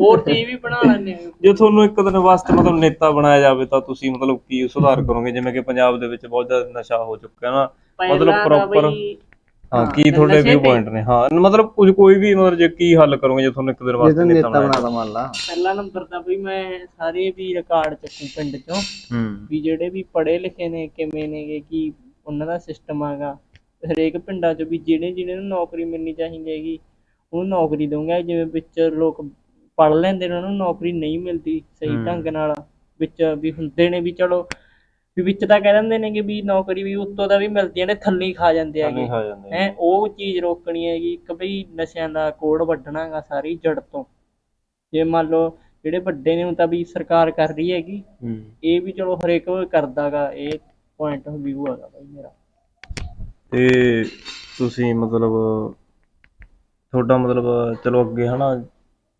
ਹੋਰ ਚੀਜ਼ ਵੀ ਬਣਾ ਲੈਣੇ ਆ। ਜੇ ਤੁਹਾਨੂੰ ਇੱਕ ਦਿਨ ਵਾਸਤੇ ਮਤਲਬ ਨੇਤਾ ਬਣਾਇਆ ਜਾਵੇ ਤਾਂ ਤੁਸੀਂ ਮਤਲਬ ਕੀ ਸੁਧਾਰ ਕਰੋਗੇ? ਜਿਵੇਂ ਕਿ ਪੰਜਾਬ ਦੇ ਵਿੱਚ ਬਹੁਤ ਜ਼ਿਆਦਾ ਨਸ਼ਾ ਹੋ ਚੁੱਕਾ ਹੈ ਨਾ। ਮਤਲਬ ਪਹਿਲਾਂ ਤਾਂ ਪ੍ਰੋਪਰ ਬਈ ਹਾਂ ਕੀ ਤੁਹਾਡੇ ਵਿਊ ਪੁਆਇੰਟ ਨੇ? ਹਾਂ ਮਤਲਬ ਕੁਝ ਕੋਈ ਵੀ ਮਤਲਬ ਜੇ ਕੀ ਹੱਲ ਕਰੋਗੇ ਜੇ ਤੁਹਾਨੂੰ ਇੱਕ ਦਿਨ ਵਾਸਤੇ ਤਾਂ ਨੇਤਾ ਬਣਾਦਾ ਮੰਨ ਲਾ। ਪਹਿਲਾ ਨੰਬਰ ਤਾਂ ਬਈ ਮੈਂ ਸਾਰੇ ਵੀ ਰਿਕਾਰਡ ਚੱਕੂ ਪਿੰਡ ਚੋਂ। ਹੂੰ। ਵੀ ਜਿਹੜੇ ਵੀ ਪੜ੍ਹੇ ਲਿਖੇ ਨੇ ਕਿਵੇਂ ਨੇਗੇ ਕੀ ਉਹਨਾਂ ਦਾ ਸਿਸਟਮ ਆਗਾ। ਹਰੇਕ ਪਿੰਡਾਂ 'ਚ ਵੀ ਜਿਹੜੇ ਜਿਹੜੇ ਨੂੰ ਨੌਕਰੀ ਮਿਲਣੀ ਚਾਹੀਦੀ ਹੈਗੀ ਉਹਨੂੰ ਨੌਕਰੀ ਦਊਂਗਾ। ਜਿਵੇਂ ਵਿੱਚ ਲੋਕ ਪੜ੍ਹ ਲੈਂਦੇ ਨੇ ਉਹਨਾਂ ਨੂੰ ਨੌਕਰੀ ਨਹੀਂ ਮਿਲਦੀ ਸਹੀ। ਢੰਗ ਨਾਲ। ਵਿੱਚ ਵੀ ਹੁੰਦੇ ਨੇ ਵੀ ਚਲੋ ਵੀ ਵਿੱਚ ਤਾਂ ਕਹਿ ਦਿੰਦੇ ਨੇ ਕਿ ਵੀ ਨੌਕਰੀ ਵੀ ਉੱਤੋਂ ਦਾ ਵੀ ਮਿਲਦੀਆਂ ਨੇ ਥੱਲੇ ਹੀ ਖਾ ਜਾਂਦੇ ਹੈਗੇ। ਖਾ ਜਾਂਦੇ ਹੈ ਉਹ ਚੀਜ਼ ਰੋਕਣੀ ਹੈਗੀ ਇੱਕ ਬਈ ਨਸ਼ਿਆਂ ਦਾ ਕੋੜ ਵੱਢਣਾਗਾ ਸਾਰੀ ਜੜ ਤੋਂ। ਜੇ ਮੰਨ ਲਓ ਜਿਹੜੇ ਵੱਡੇ ਨੇ ਉਹ ਤਾਂ ਵੀ ਸਰਕਾਰ ਕਰ ਰਹੀ ਹੈਗੀ। ਹੂੰ। ਇਹ ਵੀ ਚਲੋ ਹਰੇਕ ਕਰਦਾਗਾ ਇਹ ਪੁਆਇੰਟ ਆਫ View ਹੈਗਾ ਬਾਈ ਮੇਰਾ। ਤੇ ਤੁਸੀਂ ਮਤਲਬ ਤੁਹਾਡਾ ਮਤਲਬ ਚਲੋ ਅੱਗੇ ਹਨਾ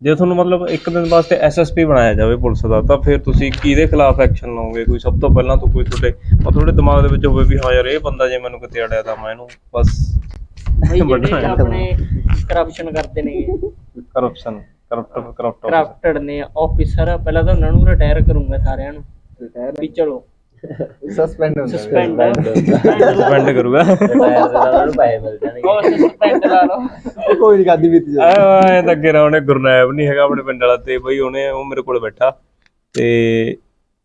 ਜੇ ਤੁਹਾਨੂੰ ਮਤਲਬ ਇੱਕ ਦਿਨ ਵਾਸਤੇ ਐਸਐਸਪੀ ਬਣਾਇਆ ਜਾਵੇ ਪੁਲਿਸ ਦਾ ਤਾਂ ਫਿਰ ਤੁਸੀਂ ਕਿਹਦੇ ਖਿਲਾਫ ਐਕਸ਼ਨ ਲਓਗੇ? ਕੋਈ ਸਭ ਤੋਂ ਪਹਿਲਾਂ ਤਾਂ ਕੋਈ ਤੁਹਾਡੇ ਉਹ ਤੁਹਾਡੇ ਦਿਮਾਗ ਦੇ ਵਿੱਚ ਹੋਵੇ ਵੀ ਹਾਂ ਯਾਰ ਇਹ ਬੰਦਾ ਜੇ ਮੈਨੂੰ ਕਿਤੇ ਅੜਿਆ ਤਾਂ ਮੈਂ ਇਹਨੂੰ ਬਸ ਬਈ ਵੱਢਣਾ ਜਿਹੜੇ ਹੈ। ਆਪਣੇ ਕਰਪਸ਼ਨ ਕਰਦੇ ਨੇ। ਕਰਪਸ਼ਨ ਕਰਪਟ ਕਰਪਟ ਕਰਪਟਡ ਨੇ ਆਫੀਸਰ ਪਹਿਲਾਂ ਤਾਂ ਉਹਨਾਂ ਨੂੰ ਰਿਟਾਇਰ ਕਰੂੰਗਾ ਸਾਰਿਆਂ ਨੂੰ। ਵੀ ਚਲੋ। ਸਸਪੈਂਡ ਹੁੰਦਾ ਸਸਪੈਂਡ ਸਸਪੈਂਡ ਕਰੂਗਾ ਰਿਟਾਇਰ ਦੇ ਨਾਲ ਉਹਨੂੰ ਪੈਸੇ ਮਿਲ ਜਾਣਗੇ ਉਹ ਸਸਪੈਂਡ ਲਾ ਲਓ ਕੋਈ ਨਹੀਂ ਖਾਦੀ ਪੀਤੀ ਜਾ ਐ ਤਾਂ ਅੱਗੇ ਨਾ ਉਹਨੇ ਗੁਰਨੈਬ ਨਹੀਂ ਹੈਗਾ ਆਪਣੇ ਪਿੰਡ ਵਾਲਾ ਤੇ ਬਈ ਉਹਨੇ ਉਹ ਮੇਰੇ ਕੋਲ ਬੈਠਾ। ਤੇ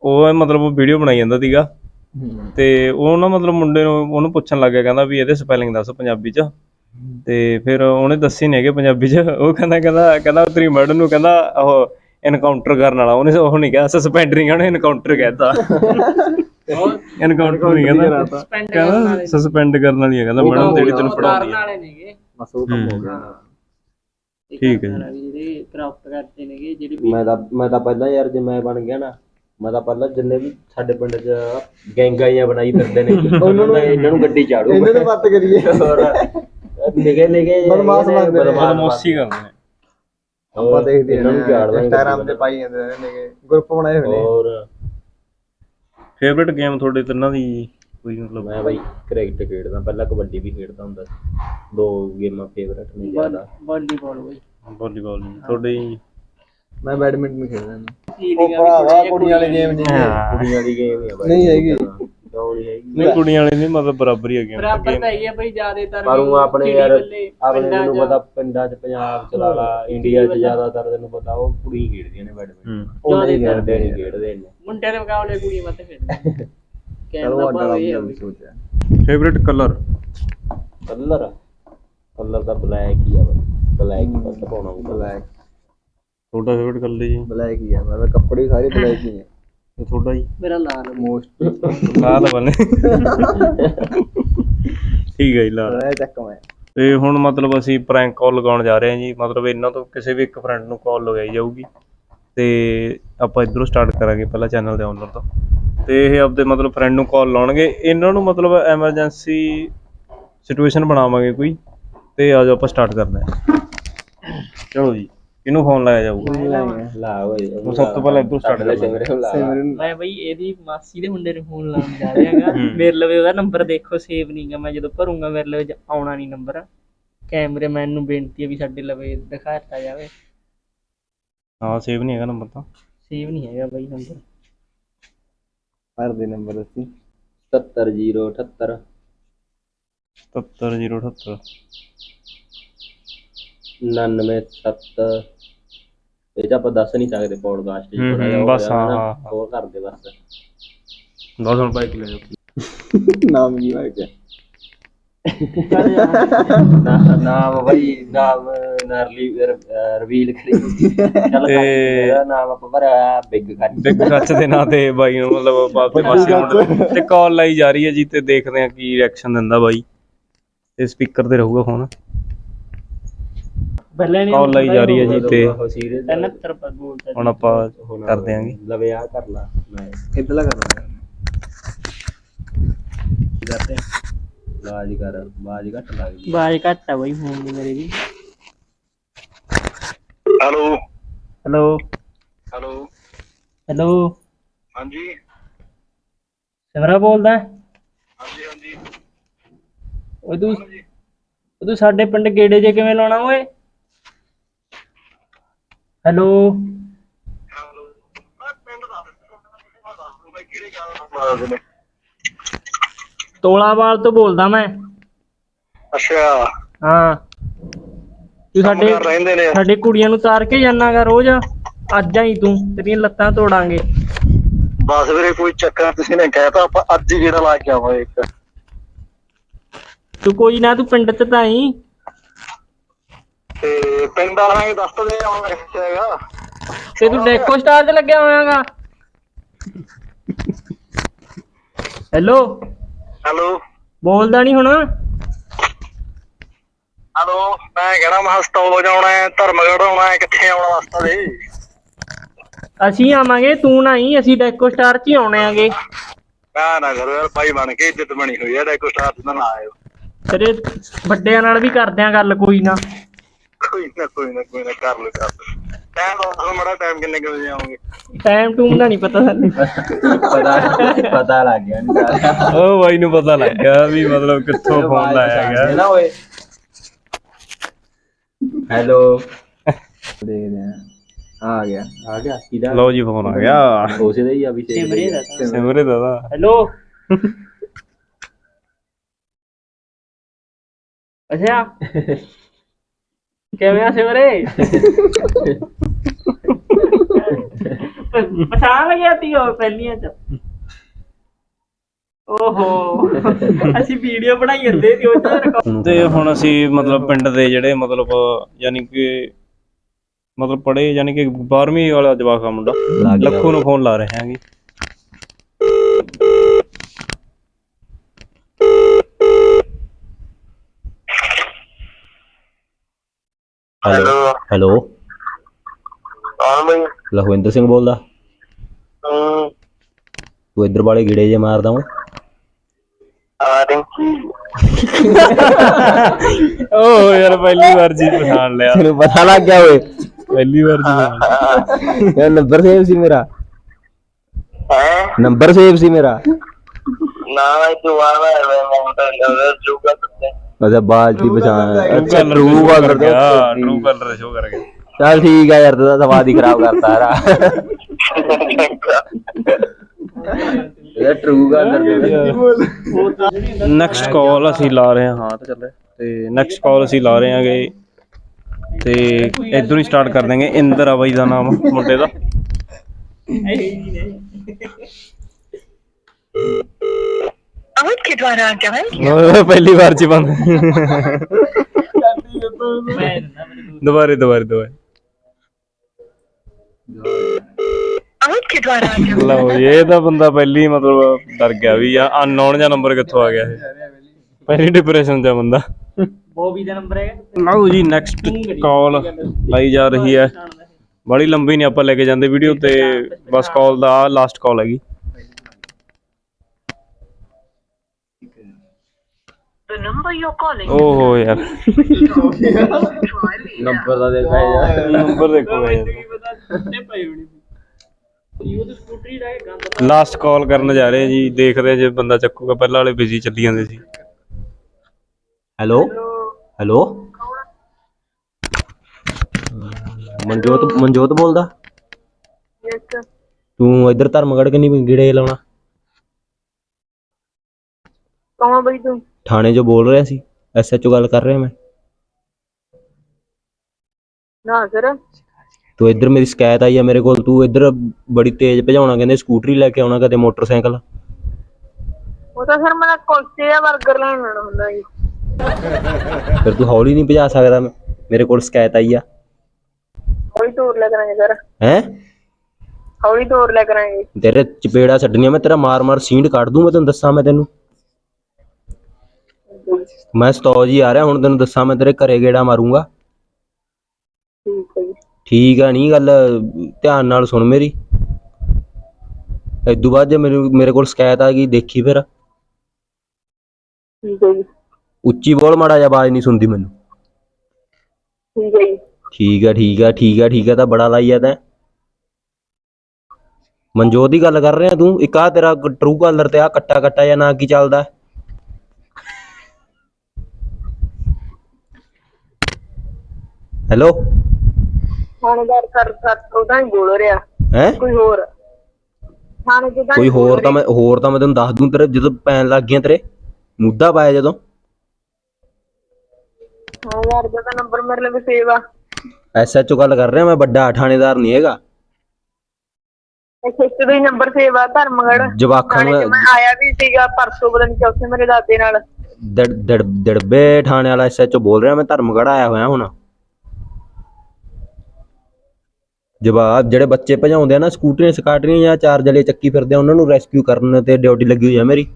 ਉਹ ਮਤਲਬ ਉਹ ਵੀਡੀਓ ਬਣਾਈ ਜਾਂਦਾ ਸੀਗਾ। ਤੇ ਉਹ ਨਾ ਮਤਲਬ ਮੁੰਡੇ ਨੂੰ ਉਹਨੂੰ ਪੁੱਛਣ ਲੱਗ ਗਿਆ ਕਹਿੰਦਾ ਵੀ ਇਹਦੇ ਸਪੈਲਿੰਗ ਦੱਸ ਪੰਜਾਬੀ ਚ। ਤੇ ਫਿਰ ਉਹਨੇ ਦੱਸੀ ਨਹੀਂ ਹੈਗੇ ਪੰਜਾਬੀ ਚ। ਉਹ ਕਹਿੰਦਾ ਕਹਿੰਦਾ ਕਹਿੰਦਾ ਤੇਰੀ ਮੈਡਮ ਨੂੰ ਕਹਿੰਦਾ ਉਹ ਐਨਕਾਊਂਟਰ ਕਰਨ ਵਾਲਾ। ਉਹਨੇ ਉਹ ਨਹੀਂ ਕਿਹਾ ਸਸਪੈਂਡਰਿੰਗ ਉਹਨੇ ਐਨਕਾਊਂਟਰ ਕਹਿਤਾ ਐਨਕਾਊਂਟਰ ਨਹੀਂ ਕਹਿੰਦਾ ਸਸਪੈਂਡ ਕਰਨ ਕਹਿੰਦਾ ਵਾਲੇ ਸਸਪੈਂਡ ਕਰਨ ਵਾਲੀ ਹੈ ਕਹਿੰਦਾ ਮੈਡਮ ਤੇਰੀ ਤੈਨੂੰ ਪੜਾਉਂਦੀ ਹੈ ਵਾਲੇ ਨੇਗੇ। ਬਸ ਉਹ ਕੰਮ ਹੋ। ਗਿਆ। ਇਹ ਠੀਕ ਹੈ ਕਰਨ ਵਾਲੇ ਵੀ ਜਿਹੜੇ ਕਰਪਟ ਕਰਦੇ ਨੇਗੇ ਜਿਹੜੇ ਵੀ ਮੈਂ ਤਾਂ ਮੈਂ ਤਾਂ ਪਹਿਲਾਂ ਯਾਰ ਜੇ ਮੈਂ ਬਣ ਗਿਆ ਨਾ ਮੈਂ ਤਾਂ ਪਹਿਲਾਂ ਜਿੰਨੇ ਵੀ ਸਾਡੇ ਪਿੰਡ 'ਚ ਗੈਂਗਾਂ ਜਿਹੀਆਂ ਬਣਾਈ ਫਿਰਦੇ ਨੇ ਉਹਨਾਂ ਨੂੰ ਇਹਨਾਂ ਨੂੰ ਗੱਡੀ ਚਾੜੂ। ਇਹਨਾਂ ਨੂੰ ਮੱਤ ਕਰੀਏ। ਹੋਰ ਨਿਗੇ ਨਿਗੇ ਬਦਮਾਸ਼ ਬਣਦੇ ਨੇ। ਬਦਮਾਸ਼ੀ। ਕਰਦੇ ਨੇ। ਆਪਾਂ ਦੇਖਦੇ ਇਹਨਾਂ ਨੂੰ ਝਾੜ ਲਾਂਗੇ ਇੰਸਟਾਗ੍ਰਾਮ ਤੇ ਪਾਈ ਜਾਂਦੇ ਨੇ ਗਰੁੱਪ ਬਣਾਏ ਹੋਏ ਨੇ। ਹੋਰ ਫੇਵਰਿਟ ਗੇਮ ਤੁਹਾਡੇ ਤਿੰਨਾਂ ਦੀ ਕੋਈ ਮਤਲਬ? ਮੈਂ ਬਈ ਕ੍ਰਿਕਟ ਖੇਡਦਾ ਪਹਿਲਾਂ ਕਬੱਡੀ ਵੀ ਖੇਡਦਾ ਹੁੰਦਾ ਸੀ। ਦੋ ਗੇਮਾਂ ਫੇਵਰਟ ਨੇ ਜ਼ਿਆਦਾ। ਵਾਲੀਬਾਲ ਬਈ। ਵਾਲੀਬਾਲ ਤੁਹਾਡੇ? ਮੈਂ ਬੈਡਮਿੰਟਨ ਖੇਡਦਾ। ਹਾਂ ਫੀਲਿੰਗ ਉਹ ਭਰਾਵਾ ਕੁੜੀਆਂ ਵਾਲੀ ਗੇਮ ਜੀ ਕੁੜੀਆਂ ਦੀ ਗੇਮ ਹੈ ਨਹੀਂ ਹੈਗੀ। ਨਹੀਂ ਹੈਗੀ। ਨਹੀਂ ਕੁੜੀਆਂ ਵਾਲੀ ਨਹੀਂ ਮਤਲਬ ਬਰਾਬਰ ਹੀ ਹੈ ਗੇਮ ਬਰਾਬਰ ਤਾਂ ਹੀ ਹੈ ਬਈ ਜ਼ਿਆਦਾਤਰ ਪਰ ਉਹ ਆਪਣੇ ਚਿੜੀ ਯਾਰ ਬੱਲੇ ਆਪਣੇ ਪਿੰਡਾਂ ਨੂੰ 'ਚ। ਪਤਾ ਪਿੰਡਾਂ 'ਚ ਪੰਜਾਬ ਚ ਲਾ ਲਾ ਇੰਡੀਆ 'ਚ ਜ਼ਿਆਦਾਤਰ ਤੈਨੂੰ ਪਤਾ ਉਹ ਕੁੜੀ ਖੇਡਦੀਆਂ ਨੇ ਬੈਡਮਿੰਟਨ। ਹੂੰ। ਉਹ ਨਹੀਂ ਜ਼ਿਆਦਾਤਰ ਨਹੀਂ ਖੇਡਦੇ। ਨੇ ਮੁੰਡਿਆਂ ਦੇ ਮੁਕਾਬਲੇ ਕੁੜੀ ਮੱਤ ਖੇਡਦੇ ਕਹਿਣ ਚਲੋ ਦਾ ਅੱਡਾ ਇਹ ਹੈ ਬਈ। ਸੋਚਿਆ ਫੇਵਰਿਟ ਕਲਰ ਕਲਰ ਕਲਰ ਦਾ ਬਲੈਕ ਹੀ ਆ ਬਸ। ਬਲੈਕ ਹੀ ਬਸ ਪਾਉਣਾ ਹੁੰਦਾ। ਬਲੈਕ ਤੁਹਾਡਾ ਫੇਵਰਿਟ ਕਲਰ ਜੀ? ਬਲੈਕ ਹੀ ਆ ਮੈਂ ਕੱਪੜੇ ਵੀ ਸਾਰੇ ਬਲੈਕ ਹੀ ਆ ਤੇ ਤੁਹਾਡਾ ਜੀ? ਮੇਰਾ ਲਾਲ। ਮੋਸਟ ਲਾਲ ਬਣੇ ਠੀਕ ਹੈ ਜੀ ਲਾਲ। ਬਲੈਕ ਚੱਕ ਮੈਂ। ਤੇ ਹੁਣ ਮਤਲਬ ਅਸੀਂ ਪ੍ਰੈਂਕ ਕਾਲ ਲਗਾਉਣ ਜਾ ਰਹੇ ਹਾਂ ਜੀ। ਮਤਲਬ ਇਹਨਾਂ ਤੋਂ ਕਿਸੇ ਵੀ ਇੱਕ ਫਰੈਂਡ ਨੂੰ ਕਾਲ ਲਗਾਈ ਜਾਊਗੀ। ਤੇ ਆਪਾਂ ਇਧਰੋਂ ਸਟਾਰਟ ਕਰਾਂਗੇ ਪਹਿਲਾਂ ਚੈਨਲ ਦੇ ਓਨਰ ਤੋਂ। ਤੇ ਇਹ ਆਪਦੇ ਮਤਲਬ ਫਰੈਂਡ ਨੂੰ ਕਾਲ ਲਾਉਣਗੇ। ਇਹਨਾਂ ਨੂੰ ਮਤਲਬ ਐਮਰਜੈਂਸੀ ਸਿਚੁਏਸ਼ਨ ਬਣਾਵਾਂਗੇ ਕੋਈ। ਤੇ ਆ ਜਾਓ ਆਪਾਂ ਸਟਾਰਟ ਕਰਦੇ ਹਾਂ। ਚਲੋ ਜੀ। ਇਹਨੂੰ ਫੋਨ ਲਾਇਆ ਜਾਊਗਾ? ਲਾ ਓਏ। ਉਹ ਸਭ ਤੋਂ ਪਹਿਲਾਂ ਇੱਧਰੋਂ start ਲੈ ਕਰ ਲਾ ਸਿਮਰਨ। ਮੈਂ ਬਈ ਇਹਦੀ ਮਾਸੀ ਦੇ ਮੁੰਡੇ ਨੂੰ ਫੋਨ ਲਾਉਣ ਜਾ ਰਿਹਾ ਹੈਗਾ। ਮੇਰੇ ਲਵੇ ਉਹਦਾ ਨੰਬਰ ਦੇਖੋ ਸੇਵ ਨਹੀਂਗਾ ਮੈਂ ਜਦੋਂ ਭਰੂੰਗਾ ਮੇਰੇ ਲਵੇ ਜ- ਆਉਣਾ ਨਹੀਂ ਨੰਬਰ ਕੈਮਰਾਮੈਨ ਨੂੰ ਬੇਨਤੀ ਹੈ ਵੀ ਸਾਡੇ ਲਵੇ ਦਿਖਾ ਦਿੱਤਾ ਜਾਵੇ। ਹਾਂ ਸੇਵ ਨਹੀਂ ਹੈਗਾ ਨੰਬਰ ਤਾਂ। ਸੇਵ ਨਹੀਂ ਹੈਗਾ ਬਈ ਨੰਬਰ ਘਰ ਦੇ ਨੰਬਰ ਦੱਸੀ 70078 70078 997 ਇਹ ਤਾਂ ਆਪਾਂ ਦੱਸ ਨਹੀਂ ਸਕਦੇ ਪੋਡਕਾਸਟ ਥੋੜਾ ਜਿਹਾ ਹੋ ਬਸ ਗਿਆ ਹਾਂ, ਨਾ, ਹਾਂ, ਹਾਂ। ਉਹ ਕਰ ਦੇ ਬਸ। ਹੁਣ ਬਾਈਕ ਲੈ ਜਾਓ ਨਾਮ ਕੀ ਹੈ? ਕਿ ਨਾ- ਨਾਮ ਬਈ ਨਾਮ ਨਰਲੀ ਰਿਵੀਲ ਕਰੀ ਚੱਲ ਤੇ- ਇਹਦਾ ਨਾਮ ਆਪਾਂ ਭਰਿਆ ਬਿੱਗ ਕੱਚ ਬਿੱਗ ਕੱਚ ਦੇ ਨਾਂ ਤੇ ਬਾਈ ਨੂੰ ਮਤਲਬ ਬਾਪੇ ਮਾਸੀ ਮੁੰਡੇ ਤੇ ਕਾਲ ਲਾਈ ਜਾ ਰਹੀ ਹੈ ਜੀ ਤੇ ਦੇਖਦੇ ਆ ਕੀ ਰਿਐਕਸ਼ਨ ਦਿੰਦਾ ਬਾਈ। ਤੇ ਸਪੀਕਰ ਤੇ ਰਹੂਗਾ ਫੋਨ ਪਹਿਲੇ ਨਹੀਂ ਕਾਲ ਲਾਈ ਜਾ ਰਹੀ ਹੈ ਜੀ ਤੇ ਸੀਰੀਅਸ 69 ਪਰ ਬੋਲਦਾ ਹੁਣ ਆਪਾਂ ਕਰ ਦਿਆਂਗੇ ਲਵੇ ਆ ਕਰ ਲਾ। ਮੈਂ ਕਿੱਦਲਾ ਕਰਨਾ? ਕਰਦੇ ਬਾਜ ਕਰ ਬਾਜ ਘੱਟ ਲੱਗਦੀ ਬਾਜ ਘੱਟ ਆ ਬਈ ਫੋਨ ਦੀ ਮੇਰੇ ਦੀ ਹੈਲੋ। ਹੈਲੋ। ਹੈਲੋ। ਹੈਲੋ। ਹਾਂਜੀ। ਸਿਮਰਾ ਬੋਲਦਾ? ਹੈ? ਹਾਂਜੀ ਹਾਂਜੀ। ਉਹ ਤੂੰ ਉਹ ਤੂੰ ਸਾਡੇ ਪਿੰਡ ਗੇੜੇ ਜੇ ਕਿਵੇਂ ਲਾਉਣਾ ਓਏ? ਹੈਲੋ। ਤੋਲਾਵਾਲ ਤੋਂ ਬੋਲਦਾ ਮੈਂ। ਅੱਛਾ। ਹਾਂ। ਤੂੰ ਸਾਡੇ ਰਹਿੰਦੇ ਨੇ। ਸਾਡੇ ਕੁੜੀਆਂ ਨੂੰ ਤਾਰ ਕੇ ਜਾਣਾਗਾ ਰੋਜ਼। ਅੱਜ ਆਈ ਤੂੰ ਤੇਰੀਆਂ ਲੱਤਾਂ ਤੋੜਾਂਗੇ। ਬਸ ਵੀਰੇ ਕੋਈ ਚੱਕਰ ਤੁਸੀਂ ਨੇ ਕਹਿਤਾ ਆਪਾਂ ਅੱਜ ਹੀ ਜਿਹੜਾ ਲਾ ਕੇ ਆਵਾਂਗੇ ਇੱਕ। ਤੂੰ ਕੋਈ ਨਾ ਤੂੰ ਪਿੰਡ ਤੇ ਤਾਂ ਆਈ। ਤੇ ਪਿੰਡ ਵਾਲਿਆਂ ਨੇ ਦੱਸ ਦੇ ਆਉਣਾ ਕਿੱਥੇ ਹੈਗਾ। ਤੇ ਤੂੰ ਡੈਕੋ ਸਟਾਰ 'ਚ ਲੱਗਿਆ ਹੋਇਆਗਾ। ਹੈਲੋ। ਹੈਲੋ। ਬੋਲਦਾ ਨਹੀਂ ਹੁਣ। ਹੈਲੋ ਮੈਂ ਕਹਿਣਾ ਮੈਂ ਹਸਤੌਲ ਜਾਣਾ ਹੈ ਧਰਮਗੜ ਆਉਣਾ ਹੈ ਕਿੱਥੇ ਆਉਣਾ ਰਸਤਾ ਦੇ ਅਸੀਂ ਆਵਾਂਗੇ ਤੂੰ ਨਾ ਅਸੀਂ ਡੈਕੋ ਸਟਾਰ 'ਚ ਹੀ ਆਉਣੇ ਆਗੇ। ਨਾ ਨਾ ਕਰੋ ਯਾਰ ਭਾਈ ਬਣ ਕੇ ਇੱਜ਼ਤ ਬਣੀ ਹੋਈ ਹੈ ਡੈਕੋ ਸਟਾਰ ਤੇ ਤਾਂ ਨਾ ਆਇਓ। ਤੇਰੇ ਵੱਡਿਆਂ ਨਾਲ ਵੀ ਕਰਦੇ ਆ ਗੱਲ ਕੋਈ ਨਾ। ਕੋਈ ਨਾ ਕੋਈ ਨਾ ਕੋਈ ਨਾ ਕਰ ਲਓ ਕਰ ਲਓ। ਟਾਈਮ ਦੱਸੋ ਮੜਾ ਟਾਈਮ ਕਿੰਨੇ ਕੁ ਵਜੇ ਆਉਂਗੇ ਟਾਈਮ ਟੂਮ ਦਾ ਨਹੀਂ ਪਤਾ ਸਾਨੂੰ। ਪਤਾ ਪਤਾ ਲੱਗ ਗਿਆ ਨਹੀਂ ਉਹ ਬਾਈ ਨੂੰ ਪਤਾ ਲੱਗ ਗਿਆ ਵੀ ਮਤਲਬ ਕਿੱਥੋਂ ਫੋਨ ਲਾਇਆ ਹੈਗਾ ਨਾ ਓਏ ਹੈਲੋ ਦੇਖਦੇ ਆ ਆ ਗਿਆ। ਆ ਗਿਆ। ਕਿਹਦਾ? ਲਓ ਜੀ ਫੋਨ ਆ ਗਿਆ। ਉਸੇ ਦਾ ਹੀ ਆ ਵੀ ਸਿਮਰੇ ਦਾ ਸਿਮਰੇ ਦਾ ਦਾ ਹੈਲੋ ਅੱਛਾ। ਕਿਵੇਂ ਆ ਸਿਮਰੇ? ਪਛਾਣ ਲੱਗਿਆ ਤੀ ਉਹ ਪਹਿਲੀਆਂ ਚ। ਓਹੋ। ਅਸੀਂ ਵੀਡੀਓ ਬਣਾਈ ਜਾਂਦੇ ਸੀ ਉਹ ਚ ਤੇ ਹੁਣ ਅਸੀਂ ਮਤਲਬ ਪਿੰਡ ਦੇ ਜਿਹੜੇ ਮਤਲਬ ਯਾਨੀ ਕਿ ਮਤਲਬ ਪੜੇ ਯਾਨੀ ਕਿ 12ਵੀਂ ਵਾਲਾ ਜਵਾਕ ਆ ਮੁੰਡਾ। ਲੱਖੂ ਨੂੰ ਫੋਨ ਲਾ ਰਹੇ ਹਾਂਗੇ। ਹੈਲੋ ਹੈਲੋ ਹਾਂ ਬਈ। ਲਖਵਿੰਦਰ ਸਿੰਘ ਬੋਲਦਾ। ਹੂੰ। ਤੂੰ ਇੱਧਰ ਵਾਲੇ ਗੀੜੇ ਜੇ ਮਾਰਦਾ ਹੂੰ ਆ ਰਹੇ ਓ ਯਾਰ ਪਹਿਲੀ ਵਾਰ ਜੀ ਪਛਾਣ ਲਿਆ। ਤੈਨੂੰ ਪਤਾ ਲੱਗ ਗਿਆ ਓਏ। ਪਹਿਲੀ ਵਾਰ ਜੀ। ਇਹ ਨੰਬਰ ਸੇਵ ਸੀ ਮੇਰਾ। ਹੈ? ਨੰਬਰ ਸੇਵ ਸੀ ਮੇਰਾ। ਨਾ ਤੂੰ ਆ ਮੈਂ ਮੈਂ ਤਾਂ ਲਵ ਜੂਗਾ ਤੇ ਅੱਛਾ ਦੀ ਪਛਾਣ ਅੱਛਾ ਟਰੂ ਕਲਰ ਗਿਆ ਟਰੂ ਕਲਰ ਸ਼ੋ। ਕਰ ਗਿਆ ਚੱਲ ਠੀਕ ਆ ਯਾਰ ਤੂੰ ਤਾਂ ਸਵਾਦ ਹੀ ਖਰਾਬ ਕਰਤਾ ਯਾਰ। ਇਹ ਟਰੂ ਕਲਰ ਨੈਕਸਟ ਕਾਲ ਅਸੀਂ ਲਾ ਰਹੇ ਹਾਂ ਹਾਂ ਤੇ ਚੱਲੇ। ਤੇ ਨੈਕਸਟ ਕਾਲ ਅਸੀਂ ਲਾ ਰਹੇ ਹਾਂਗੇ। ਤੇ ਇਧਰੋਂ ਹੀ ਸਟਾਰਟ ਕਰ ਦਾਂਗੇ ਇੰਦਰ ਆ ਬਾਈ ਦਾ ਨਾਮ ਮੁੰਡੇ ਦਾ। आपके द्वारा डायल ਓਏ ਪਹਿਲੀ ਵਾਰ ਚ ਹੀ ਬੰਦ ਦੁਬਾਰੇ ਦੁਬਾਰੇ ਦੁਬਾਰੇ आपके द्वारा डायल ਲਓ ਜੀ, ਇਹ ਤਾਂ ਬੰਦਾ ਪਹਿਲੀ ਮਤਲਬ ਡਰ ਗਿਆ ਵੀ ਆ ਅਨਨੋਨ ਜਿਹਾ ਨੰਬਰ ਕਿੱਥੋਂ ਆ ਗਿਆ ਇਹ ਪਹਿਲੀ ਡਿਪਰੈਸ਼ਨ ਦਾ ਬੰਦਾ ਬੋਬੀ ਦਾ ਨੰਬਰ ਹੈ ਲਓ ਜੀ ਨੈਕਸਟ ਕਾਲ ਲਾਈ ਜਾ ਰਹੀ ਹੈ ਬੜੀ ਲੰਬੀ ਨਹੀਂ ਆਪਾਂ ਲੈ ਕੇ ਜਾਂਦੇ ਵੀਡੀਓ ਤੇ ਬਸ ਕਾਲ ਦਾ ਲਾਸਟ ਕਾਲ ਹੈਗੀ The number you're calling ਓਹੋ ਯਾਰ ਨੰਬਰ ਦਾ ਦੇਖਿਆ ਯਾਰ। ਨੰਬਰ ਦੇਖੋ ਲਾਸਟ ਕਾਲ ਕਰਨ ਜਾ ਰਹੇ ਜੀ ਦੇਖਦੇ ਜੇ ਬੰਦਾ ਚੱਕੂਗਾ ਪਹਿਲਾਂ ਵਾਲੇ ਬਿਜ਼ੀ ਚੱਲੀ ਜਾਂਦੇ ਸੀ। ਹੈਲੋ ਹੈਲੋ ਮਨਜੋਤ ਮਨਜੋਤ ਬੋਲਦਾ? Yes sir. ਤੂੰ ਇੱਧਰ ਧਰਮਗੜ ਕਿੰਨੀ ਗੀੜੇ ਲਾਉਣਾ? ਕੌਣ ਬਈ ਤੂੰ? ਥਾਣੇ 'ਚੋਂ ਬੋਲ ਰਿਹਾ ਸੀ ਐਸਐਚਓ ਗੱਲ ਕਰ ਰਿਹਾ ਮੈਂ। ਨਾ ਸਰ। ਤੂੰ ਇੱਧਰ ਮੇਰੀ ਸ਼ਿਕਾਇਤ ਆਈ ਆ ਮੇਰੇ ਕੋਲ ਤੂੰ ਇੱਧਰ ਬੜੀ ਤੇਜ਼ ਭਜਾਉਣਾ ਕਹਿੰਦੇ ਸਕੂਟਰੀ ਲੈ ਕੇ ਆਉਣਾ ਕਦੇ ਮੋਟਰਸਾਈਕਲ। ਉਹ ਤਾਂ ਸਰ ਮੈਂ ਕੁਲਚੇ ਜਾਂ 버ਗਰ ਲੈਣ ਆਉਣਾ ਹੁੰਦਾ ਜੀ। ਫਿਰ ਤੂੰ ਹੌਲੀ ਨਹੀਂ ਭਜਾ ਸਕਦਾ ਮੈਂ ਮੇਰੇ ਕੋਲ ਸ਼ਿਕਾਇਤ ਆਈ ਆ। ਹੌਲੀ ਤੋਰ ਲਿਆ ਕਰਾਂਗੇ ਸਰ। ਹੈ? ਹੌਲੀ ਤੋਰ ਲਿਆ ਕਰਾਂਗੇ। ਤੇਰੇ ਚਪੇੜਾ ਛੱਡਣੀਆਂ ਮੈਂ ਤੇਰਾ ਮਾਰ ਮਾਰ ਸੀਂਡ ਕੱਢ ਦੂੰ ਮੈਂ ਤੈਨੂੰ ਦੱਸਾਂ ਮੈਂ ਤੈਨੂੰ। ਮੈਂ ਸਤੌਜ ਹੀ ਆ ਰਿਹਾ ਹੁਣ ਤੈਨੂੰ ਦੱਸਾਂ ਮੈਂ ਤੇਰੇ ਘਰੇ ਗੇੜਾ ਮਾਰੂੰਗਾ। ਠੀਕ ਹੈ ਜੀ। ਠੀਕ ਆ ਨਹੀਂ ਗੱਲ ਧਿਆਨ ਨਾਲ ਸੁਣ ਮੇਰੀ। ਇਦੋਂ ਬਾਅਦ ਜੇ ਮੈਨੂੰ ਮੇਰੇ ਕੋਲ ਸ਼ਿਕਾਇਤ ਆ ਗਈ ਦੇਖੀ ਫਿਰ। ਠੀਕ ਹੈ ਜੀ। ਉੱਚੀ ਬੋਲ ਮਾੜਾ ਜਿਹਾ ਆਵਾਜ਼ ਨਹੀਂ ਸੁਣਦੀ ਮੈਨੂੰ। ਠੀਕ ਹੈ ਜੀ। ਠੀਕ ਆ ਠੀਕ ਆ ਠੀਕ ਆ ਠੀਕ ਆ ਤਾਂ ਬੜਾ ਲਾਈ ਆ ਤੈਂ। ਮਨਜੋਤ ਦੀ ਗੱਲ ਕਰ ਰਿਹਾ ਤੂੰ? ਇੱਕ ਆ ਤੇਰਾ ਟਰੂ ਕਾਲਰ ਤੇ ਆ ਕੱਟਾ ਕੱਟਾ ਜਾਂ ਨਾ ਕੀ ਚੱਲਦਾ? ਹੈਲੋ? ਥਾਣੇਦਾਰ ਸਰ ਸਰ ਉਹਦਾ ਹੀ ਬੋਲ ਰਿਹਾ। ਹੈ? ਕੋਈ ਹੋਰ? ਥਾਣੇ ਚ ਤਾਂ ਕੋਈ ਹੋਰ ਤਾਂ ਮੈਂ ਹੋਰ ਤਾਂ ਮੈਂ ਤੈਨੂੰ ਦੱਸ ਦੂੰ ਤੇਰੇ ਜਦੋਂ ਪੈਣ ਲੱਗ ਗਿਆ ਤੇਰੇ ਮੁੱਦਾ ਪਾਇਆ ਜਦੋਂ। ਥਾਣੇਦਾਰ ਦਾ ਤਾਂ ਨੰਬਰ ਮੇਰੇ ਲਈ ਸੇਵ ਆ। ਐਸਐਚਓ ਗੱਲ ਕਰ ਰਿਹਾ ਮੈਂ ਵੱਡਾ ਥਾਣੇਦਾਰ ਨਹੀਂ ਹੈਗਾ। ਇੱਕ ਵੀ ਨੰਬਰ ਸੇਵ ਆ ਧਰਮਗੜ ਜਵਾਖਾਂ ਨੂੰ ਮੈਂ ਆਇਆ ਵੀ ਸੀਗਾ ਪਰਸੋਂ ਨਹੀਂ ਚੌਥੇ ਮੇਰੇ ਦਾਦੇ ਨਾਲ। ਦੜਬੇ ਥਾਣੇ ਵਾਲਾ ਐਸਐਚਓ ਬੋਲ ਰਿਹਾ ਮੈਂ ਧਰਮਗੜ ਆਇਆ ਹੋਇਆ ਹੁਣ। ਜਵਾਬ ਜਿਹੜੇ ਬੱਚੇ ਭਜਾਉਂਦੇ ਆ ਨਾ ਸਕੂਟਰੀਆਂ ਸਕਾਟਰੀਆਂ ਜਾਂ ਚਾਰ ਜਲੇ ਚੱਕੀ ਫਿਰਦੇ ਆ ਉਹਨਾਂ ਨੂੰ ਰੈਸਕਿਊ ਕਰਨ ਤੇ ਡਿਊਟੀ ਲੱਗੀ ਹੋਈ ਆ ਮੇਰੀ।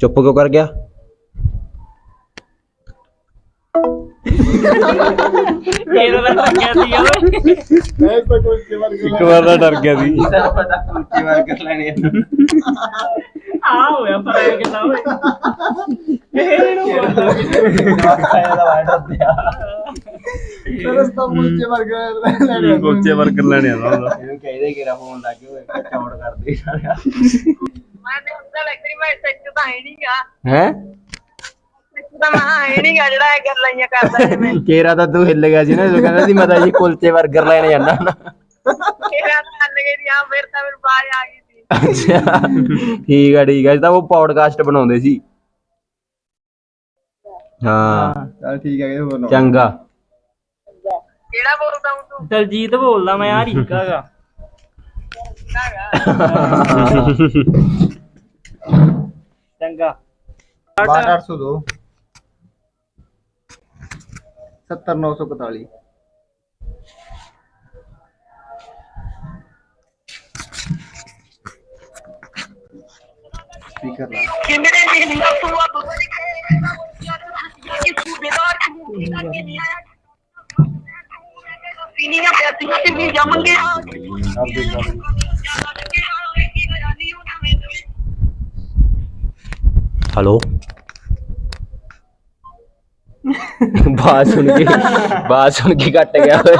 ਚੁੱਪ ਕਿਉਂ ਕਰ ਗਿਆ? ਇੱਕ ਵਾਰ ਦਾ ਡਰ ਗਿਆ ਸੀ। ਰਸਤਾ ਮੁੱਚੇ ਵਰਗਾ ਲੈਣੇ ਕੋਚੇ ਵਰਕਰ ਲੈਣੇ ਆਉਂਦਾ ਹੁੰਦਾ ਇਹਨੂੰ ਕਹਿੰਦੇ ਕਿ ਰਾ ਫੋਨ ਲਾ ਕੇ ਓਏ ਚੌੜ ਕਰਦੇ ਮੈਂ ਤੇ ਹੁੰਦਾ ਲੱਗ ਰਹੀ ਮੈਂ ਸੱਚ ਤਾਂ ਹੈ ਨਹੀਂਗਾ ਹੈ? ਸੱਚ ਤਾਂ ਮੈਂ ਹੈ ਨਹੀਂਗਾ ਜਿਹੜਾ ਇਹ ਗੱਲਾਂ ਹੀ ਕਰਦਾ ਜਿਵੇਂ ਕੇਰਾ ਤਾਂ ਤੂੰ ਹਿੱਲ ਗਿਆ ਸੀ ਨਾ ਤੂੰ ਕਹਿੰਦਾ ਸੀ ਮੈਂ ਤਾਂ ਜੀ ਕੁਲਚੇ 버ਗਰ ਲੈਣ ਜਾਣਾ ਨਾ ਕਿਹੜਾ ਤਾਂ ਲੱਗੇ ਦੀ ਆ ਫਿਰ ਤਾਂ ਮੈਨੂੰ ਬਾਜ ਆ ਗਈ ਅੱਛਾ। ਠੀਕ ਆ ਠੀਕ ਆ। ਤਾਂ ਉਹ ਪੌਡਕਾਸਟ ਬਣਾਉਂਦੇ ਸੀ। ਹਾਂ। ਚਲ ਠੀਕ ਹੈ ਇਹ ਹੋਰ ਚੰਗਾ। ਕਿਹੜਾ ਬੋਲਦਾ ਹੂੰ ਤੂੰ? ਦਲਜੀਤ ਬੋਲਦਾ ਮੈਂ ਆ ਰੀਕਾ ਗਾ। ਚੰਗਾ। 802 70941 ਸਪੀਕਰ ਲਾ ਕਿੰਨੇ ਦਿਨ ਦਾ ਤੂੰ ਆ ਕਿ ਸੂਬੇਦਾਰ ਤੂੰ ਕੀ ਕਰਕੇ ਨਹੀਂ ਆਇਆ ਸੀਨੀਆਂ ਪੈਸੀਆਂ ਤੇ ਵੀ ਜਮਣਗੇ ਹੈਲੋ? ਬਾਤ ਸੁਣ ਕੇ ਬਾਤ ਸੁਣ ਕੇ ਕੱਟ ਗਿਆ ਓਏ।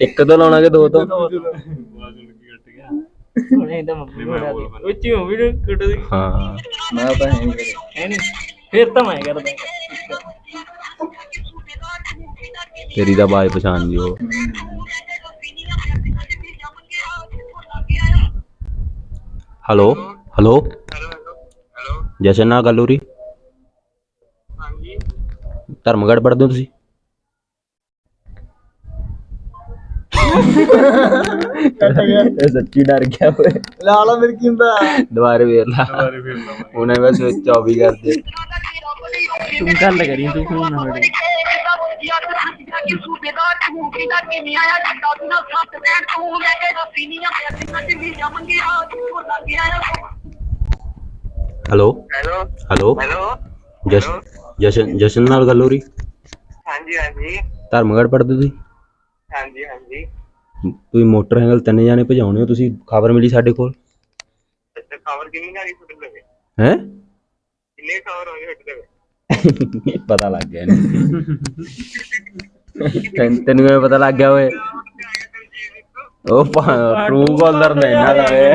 ਇੱਕ ਤੋਂ ਲਾਉਣਾ ਕਿ ਦੋ ਤੋਂ? ਹੁਣ ਇਹਦਾ ਮੰਮੀ ਬਣਾ ਦੇ ਉੱਚੀ ਹੋ ਵੀਡੀਓ ਕੱਟ ਦੇ ਹਾਂ। ਮੈਂ ਤਾਂ ਹੈ ਨਹੀਂ ਹੈ ਨਹੀਂ ਫਿਰ ਤਾਂ ਮੈਂ ਕਰਦਾ। ਤੇਰੀ ਦਾ ਬਾਜ ਪਛਾਣ ਲਿਓ ਹੈਲੋ ਹੈਲੋ। ਜਸ਼ਨ ਨਾਲ ਗੱਲ ਹੋ ਰਹੀ? ਧਰਮਗੜ ਪੜਦੇ ਹੋ ਤੁਸੀਂ? ਇਹ ਸੱਚੀ ਡਰ ਗਿਆ ਓਏ। ਲਾ ਲਾ ਮੇਰੇ ਕੀ ਹੁੰਦਾ? ਦੁਬਾਰੇ ਵੇਖ ਲਾ। ਉਹਨੇ ਬਸ 24 ਕਰਦੇ। ਤੂੰ ਗੱਲ ਕਰੀ ਤੂੰ ਫੋਨ ਨਾ ਲੈ hello hello hello hello Jashan Jashan Jashan ਨਾਲ ਗੱਲ ਹੋ ਰਹੀ? ਹਾਂਜੀ ਹਾਂਜੀ। ਧਰਮਗੜ ਪੜਦੇ ਤੁਸੀਂ? ਹਾਂਜੀ ਹਾਂਜੀ। ਤੁਸੀਂ ਮੋਟਰਸਾਈਕਲ ਤਿੰਨ ਜਾਣੇ ਭਜਾਉਣੇ ਹੋ ਤੁਸੀਂ ਖਬਰ ਮਿਲੀ ਸਾਡੇ ਕੋਲ? ਅੱਛਾ ਖਬਰ ਕਿੰਨੀ ਆ ਗਈ ਤੁਹਾਡੇ ਲਵੇ ਹੈ? ਕਿੰਨੇ ਖਬਰ ਹੋਈ ਤੁਹਾਡੇ ਲਵੇ ਪਤਾ ਲੱਗ ਗਿਆ ਇਹਨੂੰ। ਤੈਨੂੰ- ਕਿਵੇਂ ਪਤਾ ਲੱਗ ਗਿਆ ਓਏ? ਉਹ ਟਰੂ ਕਾਲਰ ਨੇ ਨਾ ਲਵੇ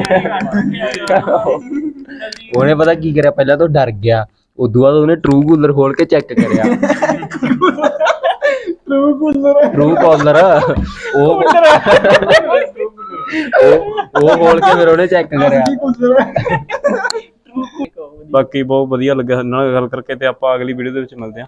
ਉਹਨੇ ਪਤਾ ਕੀ ਕਰਿਆ? ਪਹਿਲਾਂ ਤਾਂ ਡਰ ਗਿਆ। ਉਦੋਂ ਬਾਅਦ ਉਹਨੇ ਟਰੂ ਕਾਲਰ ਖੋਲ ਕੇ ਚੈੱਕ ਕਰਿਆ। ਟਰੂ ਕੂਲਰ ਟਰੂ ਕਾਲਰ ਉਹ ਉਹ ਉਹ ਕੇ ਫਿਰ ਉਹਨੇ ਚੈੱਕ ਕਰਿਆ। ਬਾਕੀ ਬਹੁਤ ਵਧੀਆ ਲੱਗਿਆ। ਸਾਡੇ ਨਾਲ ਗੱਲ ਕਰਕੇ ਤੇ ਆਪਾਂ ਅਗਲੀ ਵੀਡੀਓ ਦੇ ਵਿੱਚ ਮਿਲਦੇ ਹਾਂ।